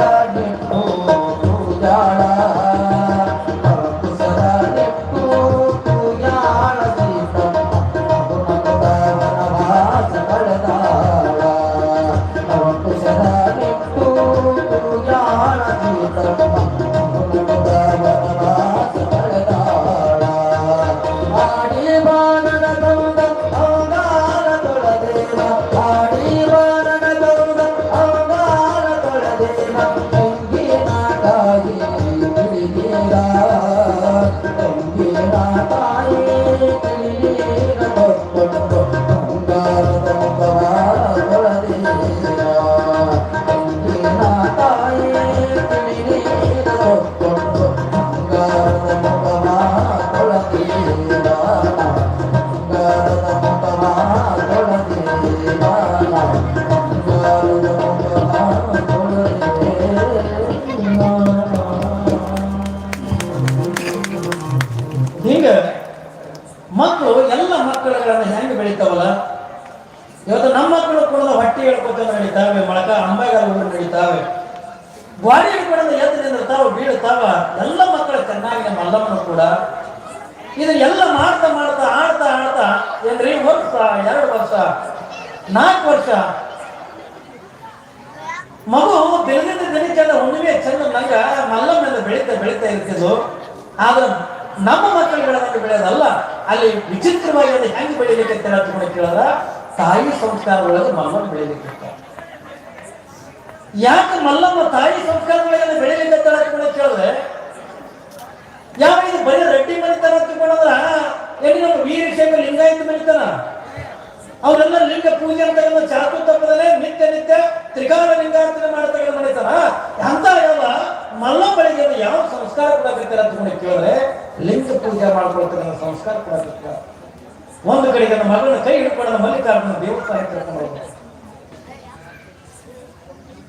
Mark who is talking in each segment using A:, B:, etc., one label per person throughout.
A: love you. ಸಂಸ್ಕಾರದೊಳಗೆ Mallamma ಬೆಳಿಲಿಕ್ಕೆ ಯಾಕೆ ಮಲ್ಲಮ್ಮ ತಾಯಿ ಸಂಸ್ಕಾರದೊಳಗೆ ಬೆಳಿಲಿಕ್ಕೆ ಕೇಳಿದ್ರೆ ಯಾವ ಇದು ಬರೀ ರೆಡ್ಡಿ ಅಂತ ತಿಳ್ಕೊಂಡ್ರ ಎಲ್ಲಿ ನಮ್ಮ ವೀರಶೈವ ಲಿಂಗಾಯತ ಮನಿತನ? ಅವರೆಲ್ಲ ಲಿಂಗ ಪೂಜೆ ಅಂತ ಚಾತು ತಪ್ಪದಲ್ಲೇ ನಿತ್ಯ ನಿತ್ಯ ತ್ರಿಕಾಲ ಲಿಂಗಾರ್ಚನೆ ಮಾಡ್ತಾರೆ ಮನಿತನ. ಅಂತ ಯಾವ ಮಲ್ಲ ಬಳಿಗೆ ಯಾವ ಸಂಸ್ಕಾರ ಕೊಡಕತ್ತಾರೆ ಅಂತ ಕೂಡ ಕೇಳಿದ್ರೆ, ಲಿಂಗ ಪೂಜೆ ಮಾಡ್ಕೊಳ್ತಾರೆ ಸಂಸ್ಕಾರ ಕೊಡಕತ್ತಾರೆ ಒಂದು ಕಡೆ ತನ್ನ ಮಗಳನ್ನ ಕೈ ಹಿಡ್ಕೊಳ್ಳದ ಮಲ್ಲಿಕಾರ್ಜುನ ದೇವಸ್ಥಾನ ಕರ್ಕೊಂಡು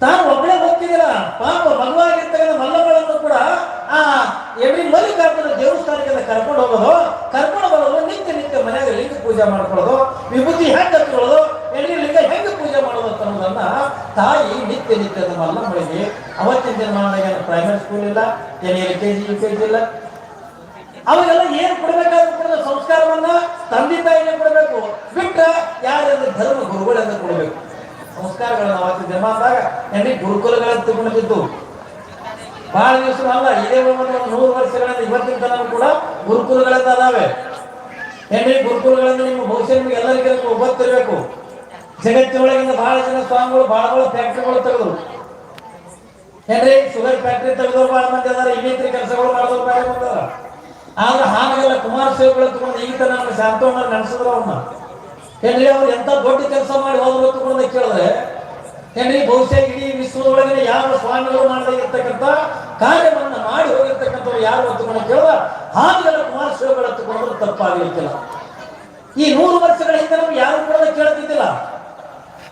A: ತಾನು ಒಬ್ಬಳೇ ಹೋಗ್ತಿದ್ದೀರ ಪಾಪ ಮಗುವಾಗಿರ್ತಕ್ಕಂಥ ಮಲ್ಲಗಳನ್ನು ಕೂಡ ಆ ಎವಿ ಮಲ್ಲಿಕಾರ್ಜುನ ದೇವಸ್ಥಾನಕ್ಕೆಲ್ಲ ಕರ್ಕೊಂಡು ಹೋಗೋದು, ಕರ್ಕೊಂಡು ಬರೋದು, ನಿತ್ಯ ನಿತ್ಯ ಮನೆಯಾಗ ಲಿಂಗ ಪೂಜೆ ಮಾಡ್ಕೊಳ್ಳೋದು, ವಿಭೂತಿ ಹೆಂಗೆ ಹತ್ಕೊಳ್ಳೋದು ಎಲ್ಲಿ ಲಿಂಗ ಹೆಂಗೆ ಪೂಜೆ ಮಾಡೋದು ಅಂತ ಅನ್ನೋದನ್ನ ತಾಯಿ ನಿತ್ಯ ನಿತ್ಯದ ಮಲ್ಲಮ್ಮಳಿಗೆ ಅವತ್ತಿನ ದಿನಮಾನದಾಗ ಪ್ರೈಮರಿ ಸ್ಕೂಲ್ ಇಲ್ಲ ಏನು L K G, U K G ಇಲ್ಲ. ಅವಾಗೆಲ್ಲ ಏನು ಕೊಡಬೇಕಾದ್ರೂ ಕೂಡ ಸಂಸ್ಕಾರವನ್ನ ತಂದೆ ತಾಯಿನೇ ಕೊಡಬೇಕು, ಬಿಟ್ಟ ಯಾರಾದ್ರೂ ಧರ್ಮ ಗುರುಗಳನ್ನು ಕೊಡಬೇಕು. ಸಂಸ್ಕಾರಗಳನ್ನ ಜನ್ಮ ಆದಾಗ ಎಣ್ಣೆ ಗುರುಕುಲಗಳನ್ನು ತಗೊಂಡಿದ್ದು ಬಹಳ ದಿವಸ ಅಲ್ಲ, ಇದೇ ಒಂದು ನೂರು ವರ್ಷಗಳಿಂದ ಇವತ್ತಿನ ತನಕ ಕೂಡ ಗುರುಕುಲಗಳಿಂದ ಅದಾವೆ. ಹೆಣ್ಣಿ ಗುರುಕುಲಗಳಿಂದ ನಿಮ್ಮ ಭವಿಷ್ಯ ನಿಮ್ಗೆ ಎಲ್ಲರಿಗೂ ಗೊತ್ತಿರಬೇಕು. ಜಗತ್ತಿನೊಳಗಿಂದ ಬಹಳ ಜನ ಸ್ವಾಮಿಗಳು, ಬಹಳ ಫ್ಯಾಕ್ಟ್ರಿಗಳು ತೆಗೆದ್ರು. ಏನ್ರಿ, ಶುಗರ್ ಫ್ಯಾಕ್ಟ್ರಿ ತೆಗೆದವ್ರು ಬಹಳ ಮಂದಿ ಅದಾರ, ಇನ್ನಿತರ ಕೆಲಸಗಳು ಮಾಡಿದವ್ರು ಬೇರೆ ಬಂದಾರ ಆದ್ರೆ ಹಾಗೆಲ್ಲ ಕುಮಾರಸ್ವಾಮಿಗಳು ತಗೊಂಡು ಈಗ ನಾನು ಶಾಂತವನ್ನ ನಡೆಸಿದ್ರು ಅವ್ರನ್ನ ಹೆಣ್ಣಿ ಅವ್ರು ಎಂತ ದೊಡ್ಡ ಕೆಲಸ ಮಾಡಿ ಹೋದ್ರು ತಗೊಂಡು ಕೇಳಿದ್ರೆ, ಹೆಣ್ಣಿ, ಬಹುಶಃ ಇಡೀ ವಿಶ್ವದೊಳಗಿನ ಯಾವ ಸ್ವಾಮಿಗಳು ಮಾಡದಿರ್ತಕ್ಕಂಥ ಕಾರ್ಯವನ್ನ ಮಾಡಿ ಹೋಗಿರ್ತಕ್ಕಂಥವ್ರು ಯಾರು ತಗೊಂಡು ಕೇಳಿದ ಹಾಗೆಲ್ಲ ಕುಮಾರಸ್ವಾಮಿಗಳು ತಗೊಂಡ್ರು ತಪ್ಪಾಗಲಿಕ್ಕಿಲ್ಲ. ಈ ನೂರು ವರ್ಷಗಳ ಹಿಂದೆ ನಮ್ಗೆ ಯಾರು ಕೂಡ ಕೇಳ್ತಿದ್ದಿಲ್ಲ.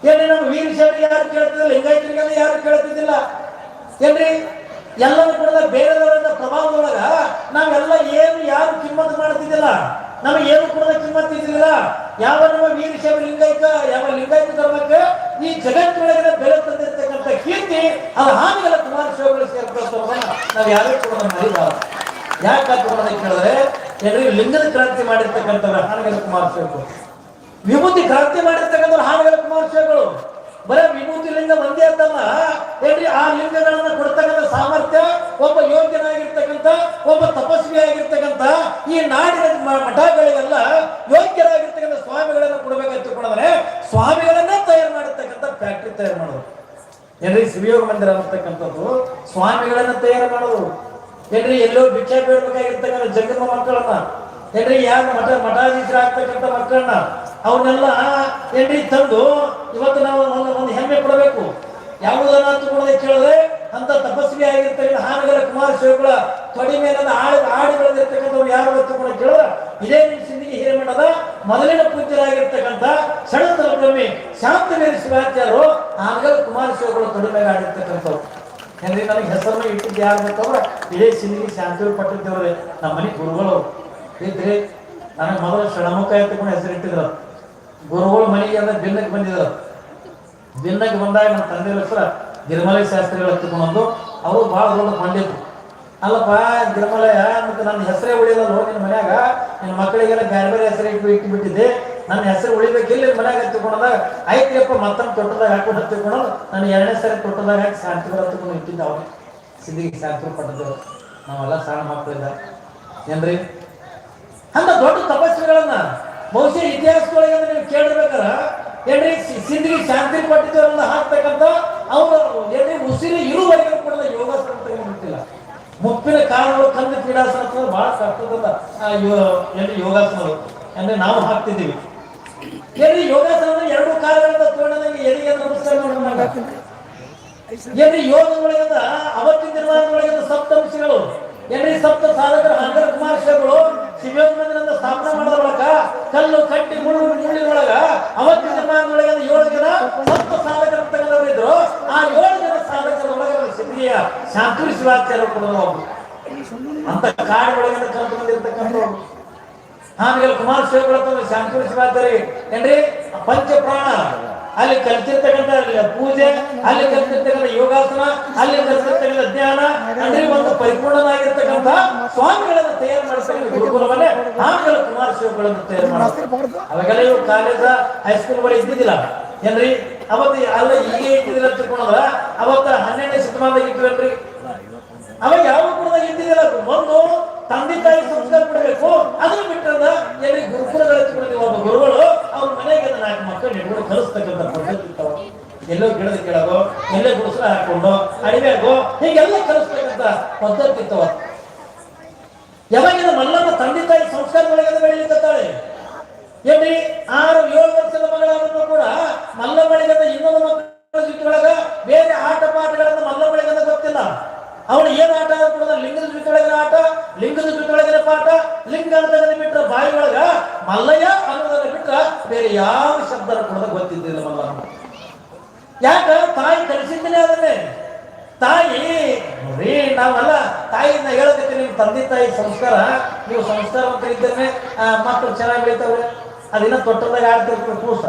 A: ಏನ್ರಿ ನಮ್ಮ ಶೆಟ್ಟಿ ಯಾರು ಕೇಳ್ತಿದ್ದಿಲ್ಲ ಲಿಂಗಾಯತರಿಗೆಲ್ಲ ಯಾರು ಕೇಳ್ತಿದ್ದಿಲ್ಲ. ಏನ್ರಿ ಎಲ್ಲರೂ ಕಡೆ ಬೇರೆಯವರಿಂದ ಪ್ರಭಾವದೊಳಗ ನಾವೆಲ್ಲ ಏನು, ಯಾರು ಕಿಮ್ಮತ್ ಮಾಡ್ತಿದ್ದಿಲ್ಲ ನಮಗೆ ಏನು ಕೂಡ ಕಿಮ್ಮತ್ ಇದ್ದಿಲ್ಲ. ಯಾವ ನಮ್ಮ ವೀರಶೈವ ಲಿಂಗೈಕ ಯಾವ ಲಿಂಗೈಕ ಧರ್ಮಕ್ಕೆ ಈ ಜಗತ್ತಿನೊಳಗಿನ ಬೆಲೆ ತಂದಿರ್ತಕ್ಕಂಥ ಕೀರ್ತಿ ಅದು ಹಾನಿಗಳ ಕುಮಾರಸ್ವಾಮಿಗಳು ಸೇರ್ಕೊಳ್ತಾರ ನಾವು ಯಾರು ಕೂಡ ಮರಿಬಾರದು ಯಾಕಂತ ಕೇಳಿದ್ರೆ ಎಲ್ಲರಿಗೂ ಲಿಂಗದ ಕ್ರಾಂತಿ ಮಾಡಿರ್ತಕ್ಕಂಥವ್ರು ಹಾನಗಲ ಕುಮಾರಸ್ವಾಮಿಗಳು. ವಿಭೂತಿ ಕ್ರಾಂತಿ ಮಾಡಿರ್ತಕ್ಕಂಥ ಹಾನಗಲ ಕುಮಾರಸ್ವಾಮಿಗಳು. ಬರೇ ವಿಭೂತಿ ಲಿಂಗ ಒಂದೇ ಅಂತಲ್ಲ. ಏನ್ರಿ ಆ ಲಿಂಗಗಳನ್ನ ಕೊಡ್ತಕ್ಕಂಥ ಸಾಮರ್ಥ್ಯ? ಒಬ್ಬ ಯೋಗ್ಯನಾಗಿರ್ತಕ್ಕಂಥ, ಒಬ್ಬ ತಪಸ್ವಿ ಆಗಿರ್ತಕ್ಕಂಥ ಈ ನಾಡಿನ ಮಠಗಳಿಗೆಲ್ಲ ಯೋಗ್ಯರಾಗಿರ್ತಕ್ಕಂಥ ಸ್ವಾಮಿಗಳನ್ನ ಕೊಡ್ಬೇಕಂತ ಕೊಡಿದ್ರೆ ಸ್ವಾಮಿಗಳನ್ನೇ ತಯಾರು ಮಾಡಿರ್ತಕ್ಕಂಥ ಫ್ಯಾಕ್ಟ್ರಿ ತಯಾರು ಮಾಡೋದು. ಏನ್ರಿ ಶಿವಯೋಗ ಮಂದಿರ ಅಂತಕ್ಕಂಥದ್ದು ಸ್ವಾಮಿಗಳನ್ನ ತಯಾರು ಮಾಡೋದು. ಏನ್ರಿ ಎಲ್ಲೋ ಭಿಕ್ಷೆ ಬೇಡಬೇಕಾಗಿರ್ತಕ್ಕಂಥ ಜಂಗಮ ಮಕ್ಕಳನ್ನ, ಏನ್ರಿ ಯಾರು ಮಠ ಮಠಾಧೀಶರಾಗ್ತಕ್ಕಂಥ ಮಕ್ಕಳನ್ನ ಅವನ್ನೆಲ್ಲ ಎಣ್ಣೆ ತಂದು ಇವತ್ತು ನಾವು ಒಂದು ಹೆಮ್ಮೆ ಕೊಡಬೇಕು ಯಾವುದನ್ನ ತಗೊಳ್ಳದೆ ಕೇಳಿದ್ರೆ ಅಂತ ತಪಸ್ವಿ ಆಗಿರ್ತಕ್ಕಂಥ ಹಾನಗರ ಕುಮಾರಸ್ವಾಮಿಗಳ ತೊಡಿ ಮೇಲೆ ಆಡಿ ಆಡಿ ಬೆಳೆದಿರ್ತಕ್ಕಂಥವ್ರು ಯಾರು ಅಂತ ಕೂಡ ಕೇಳಿದ್ರೆ ಇದೇ ನಿಮ್ಮ ಸಿಂಧಿಗೆ ಹಿರೇಮಠದ ಮೊದಲಿನ ಪೂಜ್ಯರಾಗಿರ್ತಕ್ಕಂಥ ಸಣ್ಣ ಬ್ರಹ್ಮಿ ಶಾಂತವೀರ ಶಿವಾಚಾರ್ಯರು ಹಾನಗರ ಕುಮಾರಸ್ವಾಮಿಗಳ ತೊಡಿ ಮೇಲೆ ಆಡಿರ್ತಕ್ಕಂಥವ್ರು. ಏನ್ರಿ ನನಗೆ ಹೆಸರನ್ನ ಇಟ್ಟಿದ್ದು ಯಾರು ಅಂತಂದ್ರೆ ಇದೇ ಸಿಂಧಿಗೆ ಶಾಂತವೀರ ಪಟ್ಟಿದ್ದವ್ರೆ ನಮ್ಮ ಮನೆ ಗುರುಗಳು ಇದ್ರೆ ನನಗೆ ಮೊದಲು ಷಡಮುಖ ಎತ್ತಕೊಂಡು ಹೆಸರಿಟ್ಟಿದ್ರು. ಗುರುಗಳು ಮನೆಗೆ ಅಂದ್ರೆ ಭಿನ್ನಕ್ಕೆ ಬಂದಿದ್ರು ಭಿನ್ನಕ್ಕೆ ಬಂದಾಗ ನಮ್ಮ ತಂದೆ ಹೆಸರು ಗಿರಿಮಲೆ ಶಾಸ್ತ್ರಿಗಳು ಹತ್ತಿಕೊಂಡು ಅವರು ಭಾಳ ದೊಡ್ಡ ಪಂಡಿತರು. ಅಲ್ಲಪ್ಪ ಗಿರಿಮಲಯ ಮತ್ತು ನನ್ನ ಹೆಸರೇ ಉಳಿಯಲ್ಲ ನಿನ್ನ ಮನ್ಯಾಗ? ನಿನ್ನ ಮಕ್ಕಳಿಗೆಲ್ಲ ಬೇರೆ ಬೇರೆ ಹೆಸರು ಇಟ್ಟು ಇಟ್ಟು ನನ್ನ ಹೆಸರು ಉಳಿಬೇಕಿಲ್ಲ ನಿನ್ನ ಮನ್ಯಾಗ ಹತ್ತಿಕೊಂಡಾಗ ಆಯ್ತಪ್ಪ ಮತ್ತೊಂದು ತೊಟ್ಟದಾಗ ಹಾಕೊಂಡು ಹತ್ತಿಕೊಂಡು ನಾನು ಎರಡನೇ ಸರಿ ತೊಟ್ಟದಾಗ ಹಾಕಿ ಶಾಂತಿಗಳು ಹತ್ತಿಕೊಂಡು ಇಟ್ಟಿದ್ದ ಅವ್ರು. ಸಿದ್ಧಿಗೆ ಶಾಂತಿ ಪಟ್ಟದ್ದು ನಾವೆಲ್ಲ ಸಣ್ಣ ಮಕ್ಕಳಿದ್ದ ಏನ್ರಿ? ಅಂತ ದೊಡ್ಡ ತಪಸ್ವಿಗಳನ್ನ ಬಹುಶಃ ಇತಿಹಾಸದೊಳಗೆ ನೀವು ಕೇಳಿರ್ಬೇಕಾರ ಏನ್ರಿ ಸಿಂಧಿಗೆ ಶಾಂತಿ ಪಟ್ಟಿದ್ದವರನ್ನ ಹಾಕ್ತಕ್ಕಂಥ ಅವರು ಏನ್ರಿ ಉಸಿರು ಇರುವರೆಗೂ ಕೂಡ ಯೋಗಾಸನ ತೆಗೆದುಬಿಟ್ಟಿಲ್ಲ ಮುಪ್ಪಿನ ಕಾರಣಗಳು ಕಂದು ಕ್ರೀಡಾಸನ ಬಹಳ ಕಷ್ಟದ ಏನ್ರಿ ಯೋಗಾಸನಗಳು. ಅಂದ್ರೆ ನಾವು ಹಾಕ್ತಿದ್ದೀವಿ. ಏನ್ರಿ ಯೋಗಾಸನ ಎರಡು ಕಾಲಗಳಿಂದ ತಗೊಂಡಂಗೆ ಎಲ್ಲಿಗೆ ನಮಸ್ಕಾರ ಯೋಗದೊಳಗಿಂದ, ಅವತ್ತಿನ ದಿನಮಾನದೊಳಗಿಂದ ಸಪ್ತಂಶಗಳು ಏನ್ರಿ ಸಪ್ತ ಸಾಧಕರ, ಹಂಗರ ಕುಮಾರಸ್ವಾಮಿಗಳು ಶಿವಯೋಗ ಮಂದಿರದಿಂದ ಸ್ಥಾಪನೆ ಮಾಡೋದ್ರೊಳಗ ಕಲ್ಲು ಕಟ್ಟಿ ಮುಳ್ಳು, ಮುಳ್ಳಿನೊಳಗ ಅವತ್ತಿನ ದಿನಮಾನದೊಳಗಿಂದ ಏಳು ಜನ ಸಪ್ತ ಸಾಧಕರ ತಗೊಂಡವರು ಇದ್ರು ಆ ಏಳು ಜನ ಸಾಧಕರೊಳಗೆ ಸಿದ್ಧಿಯ ಶಾಂತಿ ಶಿವಾಚಾರ್ಯ ಒಬ್ರು ಅಂತ ಕಾಡುಗಳಿಂದ ಕಲ್ತು ಬಂದಿರತಕ್ಕಂಥವ್ರು. ಆಮೇಲೆ ಕುಮಾರ ಶಾಂತಿ ಶಿವಾಚಾರ್ಯ. ಏನ್ರಿ? ಪಂಚಪ್ರಾಣ. ಅಲ್ಲಿ ಕಲ್ತಿರ್ತಕ್ಕಂಥ ಪೂಜೆ, ಅಲ್ಲಿ ಕಲ್ತಿರ್ತಕ್ಕಂಥ ಯೋಗಾಸನ, ಅಲ್ಲಿ ಕಲ್ತಿರ್ತಕ್ಕಂಥ ಧ್ಯಾನ, ಅಂದ್ರೆ ಒಂದು ಪರಿಪೂರ್ಣನಾಗಿರ್ತಕ್ಕಂಥ ಸ್ವಾಮಿಗಳನ್ನು ತಯಾರು ಮಾಡಿಸ್ತಕ್ಕಂಥ ಗುರುಕುಲವನ್ನೇ ಆಮೇಲೆ ಕುಮಾರ ಶಿವಗಳನ್ನು ತಯಾರು ಮಾಡ್ತಾರೆ ಅವಾಗೆಲ್ಲ ಇವು ಕಾಲೇಜ ಹೈಸ್ಕೂಲ್ಗಳು ಇದ್ದಿದ್ದಿಲ್ಲ. ಏನ್ರಿ? ಅವತ್ತು ಅಲ್ಲ, ಈಗ ಇಟ್ಟಿದ್ರೆ ತಿಳ್ಕೊಂಡ್ರ, ಅವತ್ತ ಹನ್ನೆರಡನೇ ಶತಮಾನದಾಗ ಇದ್ವಲ್ರಿ ಅವಾಗ ಯಾವ ಕೂಡ ಇದ್ದಿದ್ದಿಲ್ಲ ಒಂದು ತಂದೆ ತಾಯಿ ಸಂಸ್ಕಾರ ಕೊಡಬೇಕು ಅದನ್ನ ಬಿಟ್ಟದ ಎಲ್ಲಿ ಗುರುಕುಲಗಳ ಹಚ್ಕೊಂಡಿದ್ದೀವಿ ಒಬ್ಬ ಗುರುಗಳು ಅವ್ರ ಮನೆಗೆ ಅದನ್ನ ನಾಲ್ಕು ಮಕ್ಕಳು ಇಟ್ಕೊಂಡು ಕಲಿಸ್ತಕ್ಕಂಥ ಪದ್ಧತಿ ಇರ್ತಾವ ಎಲ್ಲೋ ಗಿಡದ ಕೆಳಗೋ ಎಲ್ಲೋ ಗುಡಿಸಲ ಹಾಕೊಂಡು ಅಡಿಗೆಗೋ ಹೀಗೆಲ್ಲ ಕಲಿಸ್ತಕ್ಕಂಥ ಪದ್ಧತಿ ಇರ್ತಾವ ಯಾವಾಗಿನ ಮಲ್ಲಮ್ಮ ತಂದೆ ತಾಯಿ ಸಂಸ್ಕಾರದೊಳಗೆ ಬೆಳೀಲಿಕ್ಕತ್ತಾಳೆ ಏನ್ರಿ ಆರು ಏಳು ವರ್ಷದ ಮಗಳಾದ್ರೂ ಕೂಡ ಮಲ್ಲಮ್ಮಳಿಗೆ ಇನ್ನೊಂದು ಮಕ್ಕಳ ಜೊತೆಯೊಳಗ ಬೇರೆ ಆಟ ಪಾಠಗಳನ್ನ ಮಲ್ಲಮ್ಮಳಿಗೆ ಗೊತ್ತಿಲ್ಲ ಅವಳು ಏನ್ ಆಟ ಆಡ್ಕೊಳ್ಳೋದ ಲಿಂಗದ ಜೊತೆಯೊಳಗಿನ ಆಟ ಲಿಂಗದ ಜೊತೆಯೊಳಗಿನ ಪಾಠ ಲಿಂಗ ಅಂತ ಬಿಟ್ರ ಬಾಯಿ ಒಳಗ ಮಲ್ಲಯ್ಯ ಅನ್ನೋದನ್ನ ಬಿಟ್ರ ಬೇರೆ ಯಾವ ಶಬ್ದ ಕೊಡೋದ ಗೊತ್ತಿದ್ದಿಲ್ಲ ಮಲ್ಲಮ್ಮ ಯಾಕ ತಾಯಿ ಕಲಿಸಿದ್ದೇನೆ ಅದನ್ನೇ ತಾಯಿ ನೋಡ್ರಿ ನಾವಲ್ಲ ತಾಯಿಯಿಂದ ಹೇಳಕತ್ತಿ ನಿಮ್ ತಂದೆ ತಾಯಿ ಸಂಸ್ಕಾರ ನೀವು ಸಂಸ್ಕಾರವಂತ ಇದ್ದರೆ ಮಕ್ಕಳು ಚೆನ್ನಾಗಿ ಬೆಳಿತಾವ್ರೆ. ಅದಿನ್ನ ತೊಟ್ಟದಾಗ ಆಡ್ತಿರ್ತದೆ ಕೂಸ.